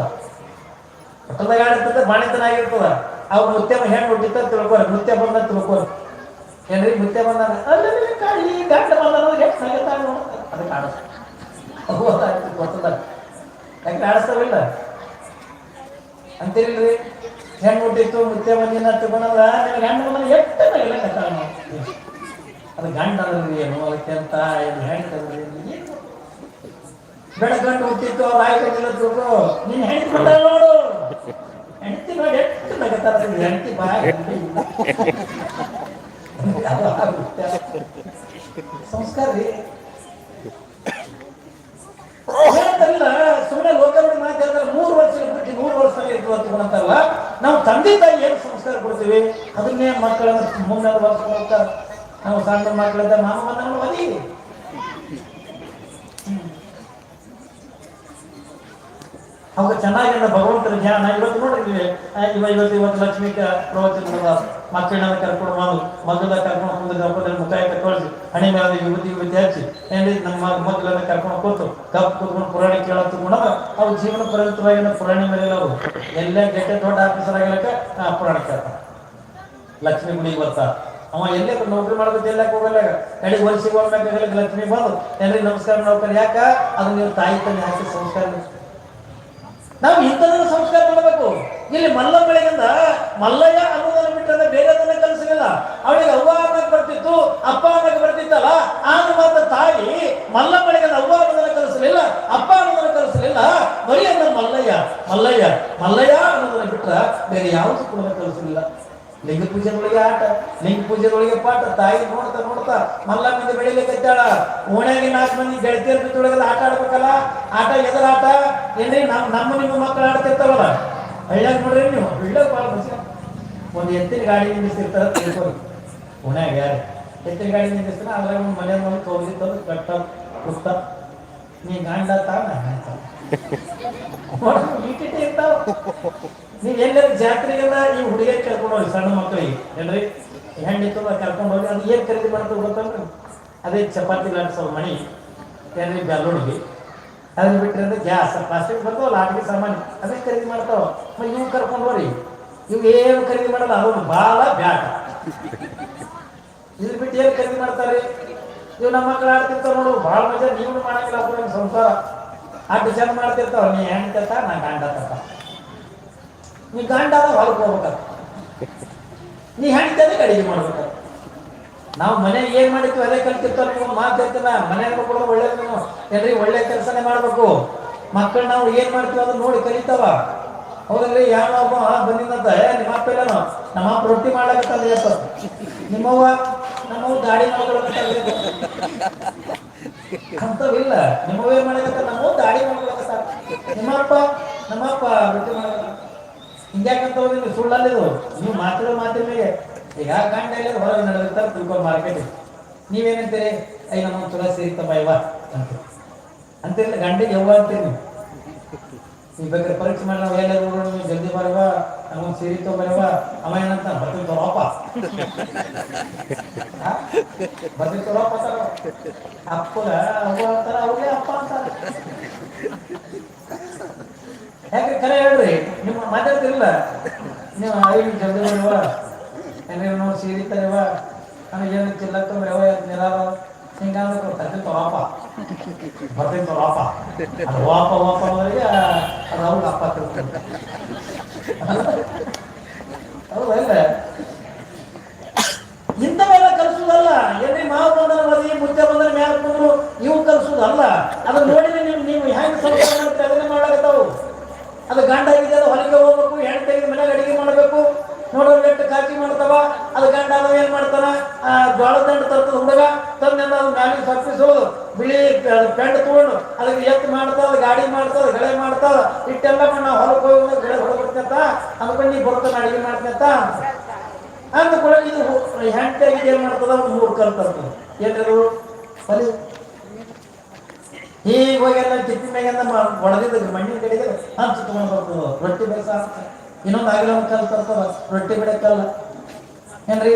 A: ತೊಟ್ಟದಾಗ ಆಡಿರ್ತದೆ ಬಾಣಿತನ ಆಗಿರ್ತದ. ಅವ್ರ ನೃತ್ಯ ಹೆಣ್ಣು ಹುಟ್ಟಿತ ತಿಳ್ಕೊಳ್ರಿ ನೃತ್ಯ ಬಂದ ತಿಳ್ಕೊರಿ. ಏನ್ರಿ ನೃತ್ಯ ಬಂದ ಕಾಳಿ ಬಂದ ಅದಕ್ಕೆ ಯಾಕೆ ಆಡಿಸ್ತಾವಿಲ್ಲ? ಅಂತೀರಿಲ್ರಿ? ಹೆಣ್ಣು ಹುಟ್ಟಿತ್ತು ಮುತ್ತೆ ಬಂದಿನ ತಗೊಂಡಲ್ಲ ನಿನಗೆ ಹೆಣ್ಣು ಬಂದ ಕಟ್ಟಾಳ ಅದು ಗಂಡ ಅದ್ರಿ ಏನು? ಅದಕ್ಕೆ ಅಂತ ಏನು ಹೇಳ್ತದ್ರಿ ಏನು ಬೆಳ ಗಂಡು ಹುಟ್ಟಿತ್ತು ಅವ್ರ ಆಯ್ಕೆ ತಿಳ್ಕೊ ನೀನ್ ಹೆಂಡತಿ ಬಂದ ನೋಡು. ಹೆಂಡತಿ ನೋಡಿ ಎಷ್ಟು ನಗತಾರ ಹೆಂಡತಿ ಬಾಯ್ ಸಂಸ್ಕಾರ ರೀ. ಹೇಳ್ತಾರಲ್ಲ ಸುಮ್ಮನೆ ಲೋಕದಲ್ಲಿ ಮಾತಾಡಿದ್ರೆ ಮೂರು ವರ್ಷ ಬಿಟ್ಟು ಮೂರು ವರ್ಷ ಇರ್ತೀವಿ ಅಂತ ಅಂತಾರಲ್ಲ ನಾವು ತಂದೆ ತಾಯಿ ಏನು ಸಂಸ್ಕಾರ ಕೊಡ್ತೀವಿ? ಅದನ್ನೇ ಮಕ್ಕಳನ್ನ ಮುನ್ನೂರು ವರ್ಷ ಮಾಡ್ತಾರೆ ನಾವು ಸಣ್ಣ ಮಕ್ಕಳಿದ್ದ ಮಾಮ ಬಂದ ಮದಿ ಅವಾಗ ಚೆನ್ನಾಗಿಲ್ಲ ಭಗವಂತರ ಜ್ಞಾನ. ಇವತ್ತು ನೋಡಿದ್ವಿ ಇವ ಇವತ್ತು ಇವತ್ತು ಲಕ್ಷ್ಮೀ ಪ್ರವಚನದ ಪ್ರವಚನ ಮಕ್ಕಳನ್ನ ಕರ್ಕೊಂಡು ಬಂದು ಮಗದ ಕರ್ಕೊಂಡು ಬಂದು ದಪ್ಪದಲ್ಲಿ ಮುಖಾಯ ಕಳ್ಸಿ ಹಣೆ ಮೇಲೆ ಯುವತಿ ಯುವತಿ ಹಚ್ಚಿ ಏನ್ರಿ ನಮ್ಮ ಮಕ್ಕಳನ್ನ ಕರ್ಕೊಂಡು ಕೂತು ಕಪ್ ಕೂತ್ಕೊಂಡು ಪುರಾಣ ಕೇಳೋದು ಕೂಡ ಅವ್ರು ಜೀವನ ಪರ್ಯಂತವಾಗಿ ಪುರಾಣಿ ಮೇಲೆ ಅವರು ಎಲ್ಲ ಗೆಟ್ಟೆ ದೊಡ್ಡ ಆಫೀಸರ್ ಆಗಿರಕ್ಕೆ ಆ, ಪುರಾಣ ಕೇಳ್ತಾರೆ ಲಕ್ಷ್ಮಿ ಗುಡಿಗೆ ಬರ್ತಾರ ಅವ ಎಲ್ಲೇ ನೌಕರಿ ಮಾಡೋದು ಎಲ್ಲಕ್ಕೆ ಹೋಗಲ್ಲ ಕಡೆಗೆ ವರ್ಷಿಗೆ ಒಮ್ಮೆ ಲಕ್ಷ್ಮಿ ಬಂದು ಎಲ್ರಿಗೆ ನಮಸ್ಕಾರ ನೌಕರಿ ಯಾಕ? ಅದು ನೀವು ತಾಯಿ ತಂದೆ ಹಾಕಿ ಸಂಸ್ಕಾರ ನಾವು ಇಂಥದನ್ನು ಸಂಸ್ಕಾರ ಮಾಡಬೇಕು. ಇಲ್ಲಿ ಮಲ್ಲಮ್ಮಳಿಗಿಂದ ಮಲ್ಲಯ್ಯ ಅನ್ನೋದನ್ನು ಬಿಟ್ಟರೆ ಬೇರೆದನ್ನ ಕಲಿಸಲಿಲ್ಲ ಅವಳಿಗೆ ಅವ್ವ ಅನ್ನಕ್ಕೆ ಬರ್ತಿತ್ತು, ಅಪ್ಪ ಅನ್ನಕ್ಕೆ ಬರ್ತಿತ್ತಲ್ಲ, ಆಗ ಮಾತ್ರ ತಾಯಿ ಮಲ್ಲಮ್ಮಳಿಗಿಂದ ಅವ್ವ ಅನ್ನೋದನ್ನ ಕಲಿಸಲಿಲ್ಲ, ಅಪ್ಪ ಅನ್ನೋದನ್ನ ಕಲಿಸಲಿಲ್ಲ. ಬರೀ ಅನ್ನ ಮಲ್ಲಯ್ಯ ಮಲ್ಲಯ್ಯ ಮಲ್ಲಯ್ಯ ಅನ್ನೋದನ್ನ ಬಿಟ್ರ ಬೇರೆ ಯಾವುದು ಕೂಡ ಕಲಿಸಲಿಲ್ಲ. ಲಿಂಗ ಪೂಜೆಗಳಿಗೆ ಆಟ ಲಿಂಗ ಪೂಜೆದೊಳಗೆ ಪಾಠ. ತಾಯಿ ನೋಡ್ತಾ ನೋಡ್ತಾ ಮಲ್ಲಮ್ಮಿಂದ ಬೆಳಿಲಿಕ್ಕೆ ಓಣ್ಯಾಗಿ ನಾಲ್ಕು ಮಂದಿ ಗೆಳತಿಯರ ಬಿತ್ತೊಳಗೆಲ್ಲ ಆಟ ಆಡ್ಬೇಕಲ್ಲ? ಆಟ ಎದರ ಆಟ? ಏನ್ರಿ ನಮ್ಮ ನಮ್ಮ ನಿಮ್ಮ ಮಕ್ಕಳು ಆಡ್ತಿರ್ತಾವಲ್ಲ ಹಳ್ಳ್ಯಾಗ ನೋಡ್ರಿ ನೀವು ಹಳ್ಳ್ಯಾಗ ಭಾಳ ಖುಷಿ ಒಂದು ಎತ್ತಿನ ಗಾಡಿ ನಿಲ್ಲಿಸಿರ್ತಾರ ತಿಳ್ಕೊಳ್ಳಿ ಓಣ್ಯಾಗ ಯಾರು? ಎತ್ತಿನ ಗಾಡಿ ನಿಲ್ಲಿಸ್ತಾರ ಅದ್ರಾಗ ಒಂದು ಮನೆ ಒಂದು ತೋರಿಸಿತ್ತು ಕಟ್ಟ ಕುತ್ತ ನೀ ಗಂಡ ತಾನ ಈಟಿಟಿ ಇರ್ತಾವ. ನೀವ್ ಎಲ್ಲರ ಜಾತ್ರೆಗೆಲ್ಲ ಈ ಹುಡುಗಿಯ ಕರ್ಕೊಂಡು ಹೋಗಿ, ಸಣ್ಣ ಮಕ್ಕಳಿಗೆ, ಏನ್ರಿ? ಹೆಣ್ಣಿತ್ತು ಕರ್ಕೊಂಡು ಹೋಗಿ, ಅದು ಏನ್ ಖರೀದಿ ಮಾಡ್ತಾರೆ ಗೊತ್ತಲ್ರಿ? ಅದೇ ಚಪಾತಿ ಲಾಡ್ಸೋ ಮಣಿ ಏನ್ರಿ ಬೆಲ್ಲುಣಿಗೆ ಅದನ್ನ ಬಿಟ್ಟರೆ ಅಂದ್ರೆ ಗ್ಯಾಸ್ ಪ್ಲಾಸ್ಟಿಕ್ ಬರ್ತಾವಲ್ಲ ಲಾಟ್ಗೆ ಸಾಮಾನು. ಅದೇ ಖರೀದಿ ಮಾಡ್ತಾವ. ಮತ್ತೆ ಇವ್ ಕರ್ಕೊಂಡು ಹೋಗ್ರಿ ಇವ್ ಏನು ಖರೀದಿ ಮಾಡಲ್ಲ ಅದೊಂದು ಬಾಲ ಬ್ಯಾಟ ಇದ್ರ ಬಿಟ್ಟು ಏನು ಖರೀದಿ ಮಾಡ್ತಾರೆ? ಇವ್ ನಮ್ಮ ಮಕ್ಕಳು ಆಡ್ತಿರ್ತಾವ ನೋಡು ಭಾಳ ಮಜಾ. ನೀವು ಮಾಡಂಗಿಲ್ಲ ಸಂಸಾರ. ಆಟ ಜನ ಮಾಡ್ತಿರ್ತಾವ. ನೀ ಹೆಣ್ತತ್ತ ನಾ ಗಂಡ ತತ್ತ ನೀ ಗಂಡ ಹೊರಗೆ ಹೋಗ್ಬೇಕ ನೀ ಹೆಣ್ತದೆ ಅಡಿಗೆ ಮಾಡ್ಬೇಕು ನಾವು ಮನೆಗೆ ಏನ್ ಮಾಡಿರ್ತೀವಿ ಅದೇ ಕಲ್ತಿರ್ತಾರೆ ನೀವು, ಒಂದು ಮಾತು ಹೇಳ್ತಿಲ್ಲ ಮನೆಯಾಗ ಕೂಡ ಒಳ್ಳೇದು ನೀವು. ಏನ್ರಿ, ಒಳ್ಳೆ ಕೆಲಸನೇ ಮಾಡ್ಬೇಕು. ಮಕ್ಕಳು ನಾವು ಏನ್ ಮಾಡ್ತೀವಿ ಅದನ್ನ ನೋಡಿ ಕಲಿತಾವ. ಹೌದಲ್ರಿ ಯಾವ ಒಬ್ಬ ಬಂದಿದ್ದಂತ ನಿಮ್ಮ ಅಪ್ಪ ಇಲ್ಲನೋ? ನಮ್ಮ ಅಪ್ಪ ರೊಟ್ಟಿ ಮಾಡ್ಲಾಕತ್ತಲ್ಲ ಇವತ್ತು ನಿಮ್ಮವ್ವ ನಮ್ಮವ್ವ ದಾಡಿ ಮಾಡ್ಕೊಳಕತ್ತಲ್ಲ ಅಂತವಿಲ್ಲ ನಿಮ್ಮವ್ವ ಏನ್ ಮಾಡಕತ್ತ ನಮ್ಮವ್ ದಾಡಿ ಮಾಡ್ಕೊಳಕತ್ತ ನಿಮ್ಮಪ್ಪ ನಮ್ಮಪ್ಪ ರೊಟ್ಟಿ ಮಾಡಕತ್ತ ಹಿಂಗ್ಯಾಕಂತ ಹೋಗಿ ಸುಳ್ಳಲ್ಲಿದು ನೀವು ಮಾತಾಡೋ ಮಾತಿನ ಮೇಲೆ ಈಗ ಗಂಡ ಇಲ್ಲ ಹೊರಗೆ ನಡೆದಿರ್ತಾರೆ ತಿಳ್ಕೊಂಡು ಮಾರ್ಕೆಟ್ ನೀವೇನಂತೀರಿ? ಐ ನಮ್ಮ ಚಲೋ ಸೇರಿತಪ್ಪ ಇವ ಅಂತ ಅಂತಿರಲಿಲ್ಲ ಗಂಡಿಗೆ ಯವ್ವ ಅಂತೀರಿ ನೀವು. ಬೇಕಾದ್ರೆ ಪರೀಕ್ಷೆ ಮಾಡಿ ನಾವು ಎಲ್ಲರೂ ನೋಡೋಣ, ನೀವು ಜಲ್ದಿ ಬರವ ನಮಗೊಂದು ಸೀರೆ ತಗೊಂಬರವ ಅಮ್ಮ ಏನಂತ, ಬರ್ತೀನಿ ತಗೋಪ್ಪ ಬರ್ತೀನಿ ಅಂತಾರ ಅಪ್ಪಗ, ಅವ್ವ ಅಂತಾರ, ಅವ್ರಿಗೆ ಅಪ್ಪ ಅಂತಾರ. ಯಾಕೆ ಕರೆ ಹೇಳ್ರಿ? ಮಾತಾಡ್ತಿರಲ್ಲ? ನೀವು ಐದು ಜಲ್ದಿ ಬರವ ಏನೇನು ನೋಡಿ ಸೀರೆ ತರವ ನನಗೆ ಏನು ಚಿಲ್ಲಕ್ಕ ಯಾವ ನಿರಾವ ಹಿಂಗಾದ್ರೆ ತರ್ತೀನಿ ತಗೋಪ್ಪ ಬರ್ತೀನಿ ಅದು ವಾಪ ವಾಪ ಅವರಿಗೆ ಅವ್ರಿಗೆ ಅಪ್ಪ ತಿಳ್ಕೊಂಡು ಹೌದಾ? ಇಲ್ಲ ಇಂಥವೆಲ್ಲ ಕಲಿಸೋದಲ್ಲ. ಎಲ್ಲಿ ಮಾವು ಬಂದ್ರೆ ಮದಿ ಮುಂಚೆ ಬಂದ್ರೆ ಮ್ಯಾಲ ಬಂದ್ರು ಇವು ಕಲಿಸೋದಲ್ಲ. ಅದನ್ನ ನೋಡಿದ್ರೆ ನೀವು ನೀವು ಹೆಂಗ್ ಸಂಸ್ಕಾರ ಮಾಡ್ತೀರಿ? ಅದನ್ನೇ ಮಾಡಾಕತ್ತಾವು ಅದು ಗಂಡ ಇದೆ ಅದು ಹೊಲಿಗೆ ಹೋಗ್ಬೇಕು, ಹೆಣ್ಣು ತೆಗೆದು ಅಡಿಗೆ ಮಾಡಬೇಕು. ನೋಡೋ ಎಷ್ಟು ಕಾಕಿ ಮಾಡ್ತಾವ, ಅದು ಗಂಡ ಅದು ಏನ್ ಮಾಡ್ತಾನ? ಆ ಜೋಳದ ದಂಡ ತರ್ತದ ಹುಡುಗ ತಂದೆಲ್ಲ ಅದು ಮ್ಯಾಲಿಗೆ ಸಪ್ಪಿಸೋದು. ಬಿಳಿ ಪೆಂಡ್ ತಗೊಂಡು ಅದಕ್ಕೆ ಎತ್ತು ಮಾಡ್ತಾವ ಗಾಡಿ ಮಾಡ್ತಾವ ಗಳೆ ಮಾಡ್ತಾವ ಇಟ್ಟೆಲ್ಲ ನಾವು ಹೊಲಕ್ಕೆ ಹೋಗಿ ಗೆಳೆ ಹೊರಬಿಡ್ತಂತ ಅಂದ್ಕೊಂಡು ನೀ ಬರ್ತಾನೆ, ಅಡಿಗೆ ಮಾಡ್ತಂತ ಅಂದ ಕೂಡ ಇದು ಹೆಂಡತಿಯಾಗಿ ಏನ್ ಮಾಡ್ತದ? ಒಂದು ಮೂರು ಕಲ್ ಏನಾದ್ರು ಏನದು ಹೊಲಿ ಹೀಗೆ ಹೋಗೆಲ್ಲ ಟಿಪ್ಪಿ ಮ್ಯಾಗೆಲ್ಲ ಹೊಡೆದಿದ್ದು ಮಣ್ಣಿನ ಕಡೆಗೆ ಹಂಚು ತಗೊಂಡು ಬರ್ತದ ರೊಟ್ಟಿ ಬೇಸ ಇನ್ನೊಂದು ಆಗಿಲ್ಲ ಒಂದು ಕಲ್ ತರ್ತದ? ರೊಟ್ಟಿ ಬಿಡ ಕಲ್ಲ. ಏನ್ರಿ?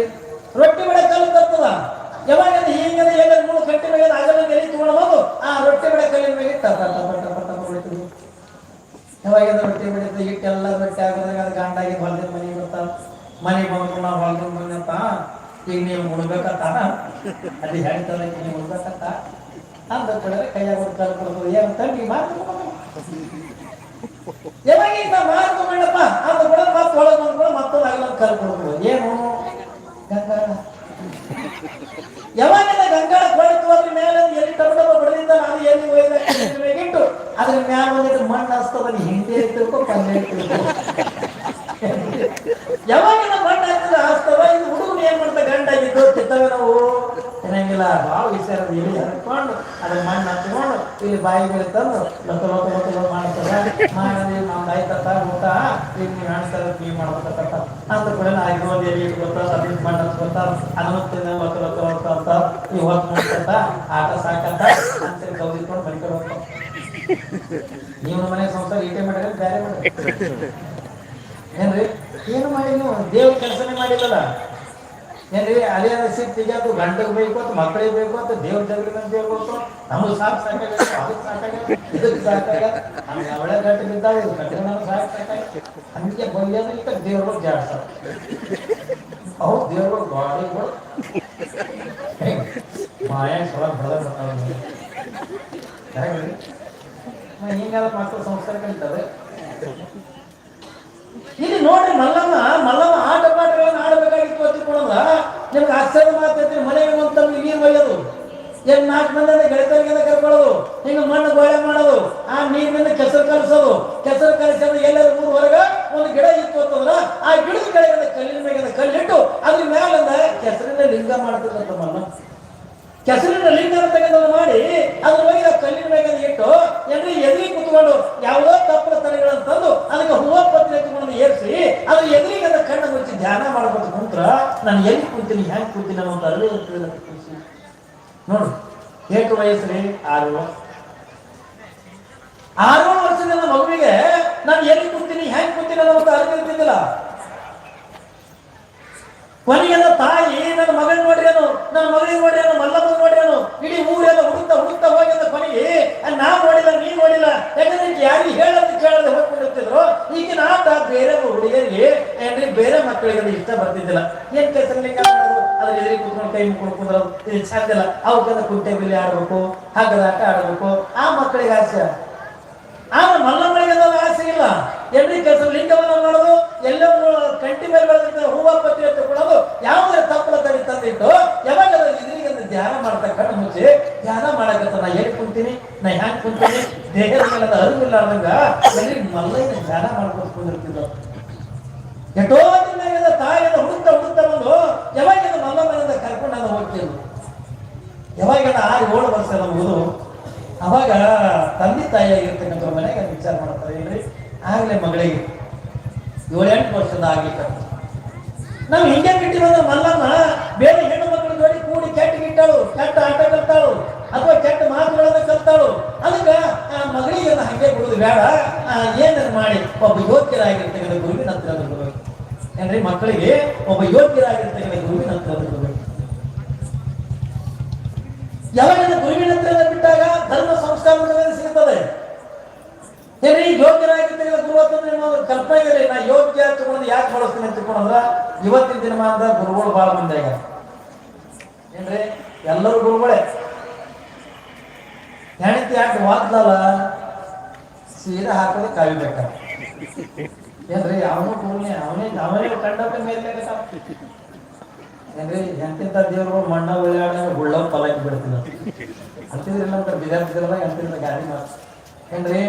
A: ರೊಟ್ಟಿ ಬಿಡ ಕಲ್ಲು ತರ್ತದ? ಯಾವಾಗ ಹೀಗೆ ಎಲ್ಲ ಮೂರು ಕಟ್ಟಿ ಮೇಲೆ ಆಗಲ್ಲ ಎಲ್ಲಿ ತಗೊಂಡು ಬಂದು ಆ ರೊಟ್ಟಿ ಬಿಡ ಕಲ್ಲಿನ ಮೇಲೆ ಇಟ್ಟ ಬಟ್ಟ ಟಪ ಯಾವಾಗ ರೊಟ್ಟಿ ಬಿಡಿದ್ದು ಇಟ್ಟೆಲ್ಲ ರೊಟ್ಟಿ ಆಗೋದಾಗ ಅದು ಗಂಡಾಗಿ ಹೊಲದ ಮನೆಗೆ ಬರ್ತಾವ ಮನೆ ಬಂದ್ರು ನಾವು ಹೊಲದ ಮನೆ ಅಂತ ಈಗ ನೀವು ಮುಳುಗಬೇಕಂತ ಅದು ಹೇಳ್ತಾರೆ ನೀವು ಮುಡ್ಬೇಕಂತ ಅಂದ ಕೂಡ ಕೈಯಾಗ ಕೊಡ್ಬೋದು ಏನು ತಂಗಿ ಮಾತು ಯಾವಾಗ ಈಗ ಮಾತು ಮಾಡಪ್ಪ? ಅಂದ ಕೂಡ ಮತ್ತೆ ಒಳಗೆ ಮತ್ತೊಂದು ಅಗಲ ಏನು? ಗಂಗಾಳ. ಯಾವಾಗೆಲ್ಲ ಗಂಗಾಳ ಕೊಳಿತು ಅದ್ರ ಮೇಲೆ ಎಲ್ಲಿ ಟಪ ಬಡದಿಂದ ನಾನು ಎಲ್ಲಿ ಹೋಗಿಟ್ಟು ಅದ್ರ ಮ್ಯಾಲ ಮಣ್ಣು ಹಸ್ತದ ಹಿಂದೆ ಇಟ್ಟಿರ್ಕೋ ಯಾವಾಗೆಲ್ಲ ಮಣ್ಣು ಹಾಕಿದ್ರೆ ಹಸ್ತವ ಇದು ಹುಡುಗರು ಏನ್ ಮಾಡ್ತಾ ಗಂಡ ಆಗಿದ್ದು ತಿತ್ತವೆ ನಾವು ತಿನ್ನಂಗಿಲ್ಲ ಭಾಳ ವಿಚಾರ ಎಲ್ಲಿ ಹರ್ಕೊಂಡು ಅದನ್ನ ಮಣ್ಣು ಹಚ್ಕೊಂಡು ಇಲ್ಲಿ ಬಾಯಿ ಮೇಲೆ ತಂದು ಲೊಕ ಲೊಕ ಲೊಕ ಮಾಡ್ತಾರೆ ಮಾಡಿ ಊಟ ಈಗ ನೀವು ಕಾಣಿಸ್ತಾರೆ ಕ್ಲೀನ್ ಮಾಡ್ಬೇಕತ್ತ ಅಂತ ಕೂಡ ಎಲ್ಲಿ ಗೊತ್ತಾ ಅದನ್ನ ಮಣ್ಣು ಗೊತ್ತಾ ಅದನ್ನ ಲೊಕ ಲೊಕ ಲೊತ್ತ ಅಂತ ಈ ಹೊತ್ತು ಮುಟ್ಕತ್ತ ಆಟ ಸಾಕಂತ ಅಂತ ಕೌದಿಟ್ಕೊಂಡು ಮನೆ ಹೋಗ್ತಾವ ನೀವು ಮನೆ ಸಂಸಾರ ಈಟೆ ಮಾಡಿದ್ರೆ ಬೇರೆ ಏನ್ರಿ? ಏನು ಮಾಡಿ ನೀವು? ದೇವ್ರ ಕೆಲಸನೇ ಮಾಡಿಲ್ಲಲ್ಲ ಏನ್ರಿ ಅದೇ ಸಿಕ್ತಿಗೆ ಅದು ಗಂಡಗ್ ಬೇಕು ಅಂತ ಮಕ್ಕಳಿಗೆ ಬೇಕು ಅಂತ, ದೇವ್ರ ಜಗಳ ಬೇಕು ನಮಗ್ ಸಾಕು ಗಂಟೆ ಬಿದ್ದಾಗ ಇದು ಕಟ್ಟಿಗೆ ನಮ್ಗೆ ಸಾಕು ಸಾಕಾಗೈತೆ ಹಂಗೆ ಬಂದಿದ್ದಕ್ಕೆ ದೇವ್ರಗಳು ಜಾಡ್ತಾರೆ ಅವು ದೇವ್ರಗಳು ಗಾಡಿಗಳು ಮಾಯ ಬರ್ತಾವೆ ಹೇಗ್ರಿ ಹಿಂಗಾದ ಮಕ್ಕಳು ಸಂಸ್ಕಾರ ಇಲ್ಲಿ ನೋಡ್ರಿ ಮಲ್ಲಮ್ಮ ಮಲ್ಲಮ್ಮ ಹಚ್ಚಿಕೊಳ್ಳಲ್ಲ ನಿಮ್ಗೆ ಆಶ್ಚರ್ಯ ಮಾಡ್ತೈತಿ ಮನೆಗೆ ತಮ್ಮ ನೀರು ಒಯ್ಯೋದು ಏನ್ ನಾಲ್ಕು ಮಂದಿ ಗೆಳತರಿಗೆಲ್ಲ ಕರ್ಕೊಳ್ಳೋದು? ಹಿಂಗ ಮಣ್ಣು ಗೋಳೆ ಮಾಡೋದು. ಆ ನೀರಿನಿಂದ ಕೆಸರು ಕಲಿಸೋದು ಕೆಸರು ಕಲಿಸೋದು ಎಲ್ಲರ ಊರ್ ಹೊರಗ ಒಂದು ಗಿಡ ಇತ್ತು ಅಂತಂದ್ರ ಆ ಗಿಡದ ಕೆಳಗಡೆ ಕಲ್ಲಿನ ಮೇಲೆ ಕಲ್ಲಿಟ್ಟು ಅದ್ರ ಮೇಲೆ ಕೆಸರಿನ ಲಿಂಗ ಮಾಡ್ತಿದ್ದಂತ ಮಲ್ಲಮ್ಮ ಕೆಸರಿನ ಲಿಂಗನ ತೆಗೆದು ಮಾಡಿ, ಅದ್ರ ಒಳಗೆ ಕಲ್ಲಿನ ಮೇಲೆ ಇಟ್ಟು ಎಲ್ಲಿ ಎದುರಿಗೆ ಕುತ್ಕೊಂಡು ಯಾವುದೋ ತಪ್ಪಲ ತಲೆಗಳನ್ನು ತಂದು ಅದಕ್ಕೆ ಹೂವ ಪತ್ರೆ ಏರಿಸಿ, ಅದ್ರ ಎದುರಿಗೆ ಅದ ಕಣ್ಣ ಮುಚ್ಚಿ ಧ್ಯಾನ ಮಾಡ್ಬೇಕು ಕುಂತ್ರ ನಾನು ಎಲ್ಲಿ ಕೂತೀನಿ ಹೆಂಗ್ ಕೂತೀನಿ ಅನ್ನೋ ಖುಷಿ. ನೋಡು ಏಕ ರೀ ಆರು. ಆರು ವರ್ಷದಿಂದ ಮಗುವಿಗೆ ನಾನು ಎಲ್ಲಿ ಕೂತೀನಿ ಹೆಂಗೆ ಕೂತೀನಿ ಅನ್ನೋ ಒಂದು ಅರಿವು ಇರ್ತಿದ್ದಿಲ್ಲ ಕೊನೆಗೆಲ್ಲ ತಾಯಿ, ನನ್ನ ಮಗನ್ ನೋಡ್ರೇನು ನನ್ನ ಮಗನಿಗೆ ನೋಡ್ರೇನು ಮಲ್ಲಮ್ಮ ನೋಡ್ರೇನು ಇಡೀ ಊರೆಲ್ಲ ಹುಡುಕ್ತಾ ಹುಡುಕ್ತಾ ಹೋಗಿಲ್ಲ ಕೊನೆಗೆ ನಾ ನೋಡಿಲ್ಲ ನೀ ನೋಡಿಲ್ಲ. ಯಾಕಂದ್ರೆ ಯಾರು ಯಾರಿಗೆ ಹೇಳೋದು ಕೇಳದೆ ಈಗ ಈಗಿನ ಆಟ ಬೇರೆ ಹುಡುಗರಿಗೆ ಏನ್ರಿ, ಬೇರೆ ಮಕ್ಕಳಿಗೆ ಅದು ಇಷ್ಟ ಬರ್ತಿದ್ದಿಲ್ಲ. ಏನ್ ಕೆಲಸ ಅದ್ರ ಎದುರಿಗೆ ಕುತ್ಕೊಂಡು ಕೈ ಮುಕ್ಕೊಂಡು ಕುಂದ್ರೋದು ಇದು ಚಂದಿಲ್ಲ ಅವಕ್ಕೆಲ್ಲ ಕುಂಟೆ ಬಿಲ್ಲಿ ಆಡ್ಬೇಕು ಹಗ್ಗದ ಆಟ ಆಡ್ಬೇಕು. ಆ ಮಕ್ಕಳಿಗೆ ಆಸೆ. ಆದ್ರೆ ಮಲ್ಲಮ್ಮಳಿಗೆಲ್ಲ ಆಸೆ ಇಲ್ಲ. ಎಲ್ರಿ ಕೆಲಸ ಲಿಂಗವನ್ನು ಮಾಡೋದು? ಎಲ್ಲ ಕಂಟಿ ಮೇಲೆ ಬೆಳೆದಿದ್ದ ಹೂವ ಪತ್ರಿ ತಗೊಳ್ಳೋದು ಯಾವುದೇ ತಪ್ಪಲ ತಡಿ ತಂದಿಟ್ಟು ಯಾವಾಗ ಇದ್ರಿಗೆ ಧ್ಯಾನ ಮಾಡ್ತಕ್ಕಂಥ ಮುಂಚೆ ಧ್ಯಾನ ಮಾಡಕತ್ತ ನಾ ಹೇಗೆ ಕುಂತೀನಿ, ನಾ ಹ್ಯಾಂಗ್ ಕುಂತೀನಿ, ದೇಹದ ಮೇಲೆ ಅರಿವು ಇಲ್ಲಾರ್ದಂಗ ಎಲ್ಲಿ ಮಲ್ಲಯ್ಯನ ಧ್ಯಾನ ಮಾಡ್ಕೊಂಡು ಕುಂದಿರ್ತಿದ್ರು ಎಷ್ಟೋ ದಿನ ತಾಯಿಯನ್ನು ಹುಡುಕ್ತಾ ಹುಡುಕ್ತಾ ಬಂದು ಯಾವಾಗ ಮಲ್ಲಮ್ಮನಿಂದ ಕರ್ಕೊಂಡು ನಾನು ಹೋಗ್ತಿದ್ರು ಯಾವಾಗ ಆರು ಏಳು ವರ್ಷ ನಮಗುದು ಅವಾಗ ತಂದೆ ತಾಯಿಯಾಗಿರ್ತಕ್ಕಂಥ ಮನೆಗೆ ವಿಚಾರ ಮಾಡ್ತಾರೆ, ಏನ್ರಿ? ಆಗ್ಲೇ ಮಗಳಿಗೆ ಏಳೆಂಟು ವರ್ಷದ ಆಗಿತ್ತು ನಾವು ಹಿಂಗೆ ಬಿಟ್ಟು ಬಂದ ಮಲ್ಲಮ್ಮ, ಬೇರೆ ಹೆಣ್ಣು ಮಕ್ಕಳ ಜೋಡಿ ಕೂಡಿ ಕೆಟ್ಟ ಗಿಟ್ಟಾಳು, ಕೆಟ್ಟ ಆಟ ಕಲ್ತಾಳು ಅಥವಾ ಕೆಟ್ಟ ಮಾತುಗಳನ್ನ ಕಲ್ತಾಳು. ಅದಕ್ಕೆ ಆ ಮಗಳಿಗೆ ಅದನ್ನ ಹಂಗೆ ಬಿಡುದು ಬೇಡ. ಏನಾರು ಮಾಡಿ. ಒಬ್ಬ ಯೋಗ್ಯರಾಗಿರ್ತಕ್ಕಂಥ ಗುರುವಿನ ಹತ್ರ ಬಿಡಬೇಕು ಏನ್ರಿ ಮಕ್ಕಳಿಗೆ? ಒಬ್ಬ ಯೋಗ್ಯರಾಗಿರ್ತಕ್ಕಂಥ ಗುರುವಿನ ಹತ್ರ ಬಿಡಬೇಕು ಯಾವಾಗ ಗುರುವಿನ ಹತ್ರ ಬಿಟ್ಟಾಗ ಧರ್ಮ ಸಂಸ್ಕಾರ ಸಿಗ್ತದೆ? ಏನ್ರಿ ಯೋಗ್ಯರಾಗಿರ್ತಕ್ಕಂಥ ಗುರು ಅಂತಂದ್ರೆ ನಿಮ್ಮ ಕಲ್ಪನೆ ಇರಲಿ. ನಾ ಯೋಗ್ಯ ತಗೊಂಡು ಯಾಕೆ ಬಳಸ್ತೀನಿ ಅಂತ ತಿಳ್ಕೊಂಡ್ರ ಇವತ್ತಿನ ದಿನಮಾನದ ಗುರುಗಳು ಬಹಳ ಮಂದಿ ಆಗ್ಯಾರ. ಏನ್ರಿ? ಎಲ್ಲರೂ ಗುರುಗಳೇ. ಹೆಣತಿ ಯಾಕೆ ವಾದ್ದಲ್ಲ ಸೀರೆ ಹಾಕೋದು ಕಾಯ್ಬೇಕ ಏನ್ರಿ? ಅವನು ಗುರುನೇ, ಅವನೇ ಅವನೇ ಕಂಡಪ್ಪ ಮೇಲೆ ಏನ್ರಿ? ಎಂತಿಂತ ದೇವರು ಮಣ್ಣ ಉಳ್ಳಾಡ ಉಳ್ಳ ಪಲಕಿ ಬಿಡ್ತಿಲ್ಲ ಅಂತಿದ್ರಿಲ್ಲ ಅಂತ ಬಿದ್ದಾಡ್ತಿದ್ರಲ್ಲ ಎಂತಿಂತ ಗಾಡಿ ಮಾತು ಏನ್ರಿ?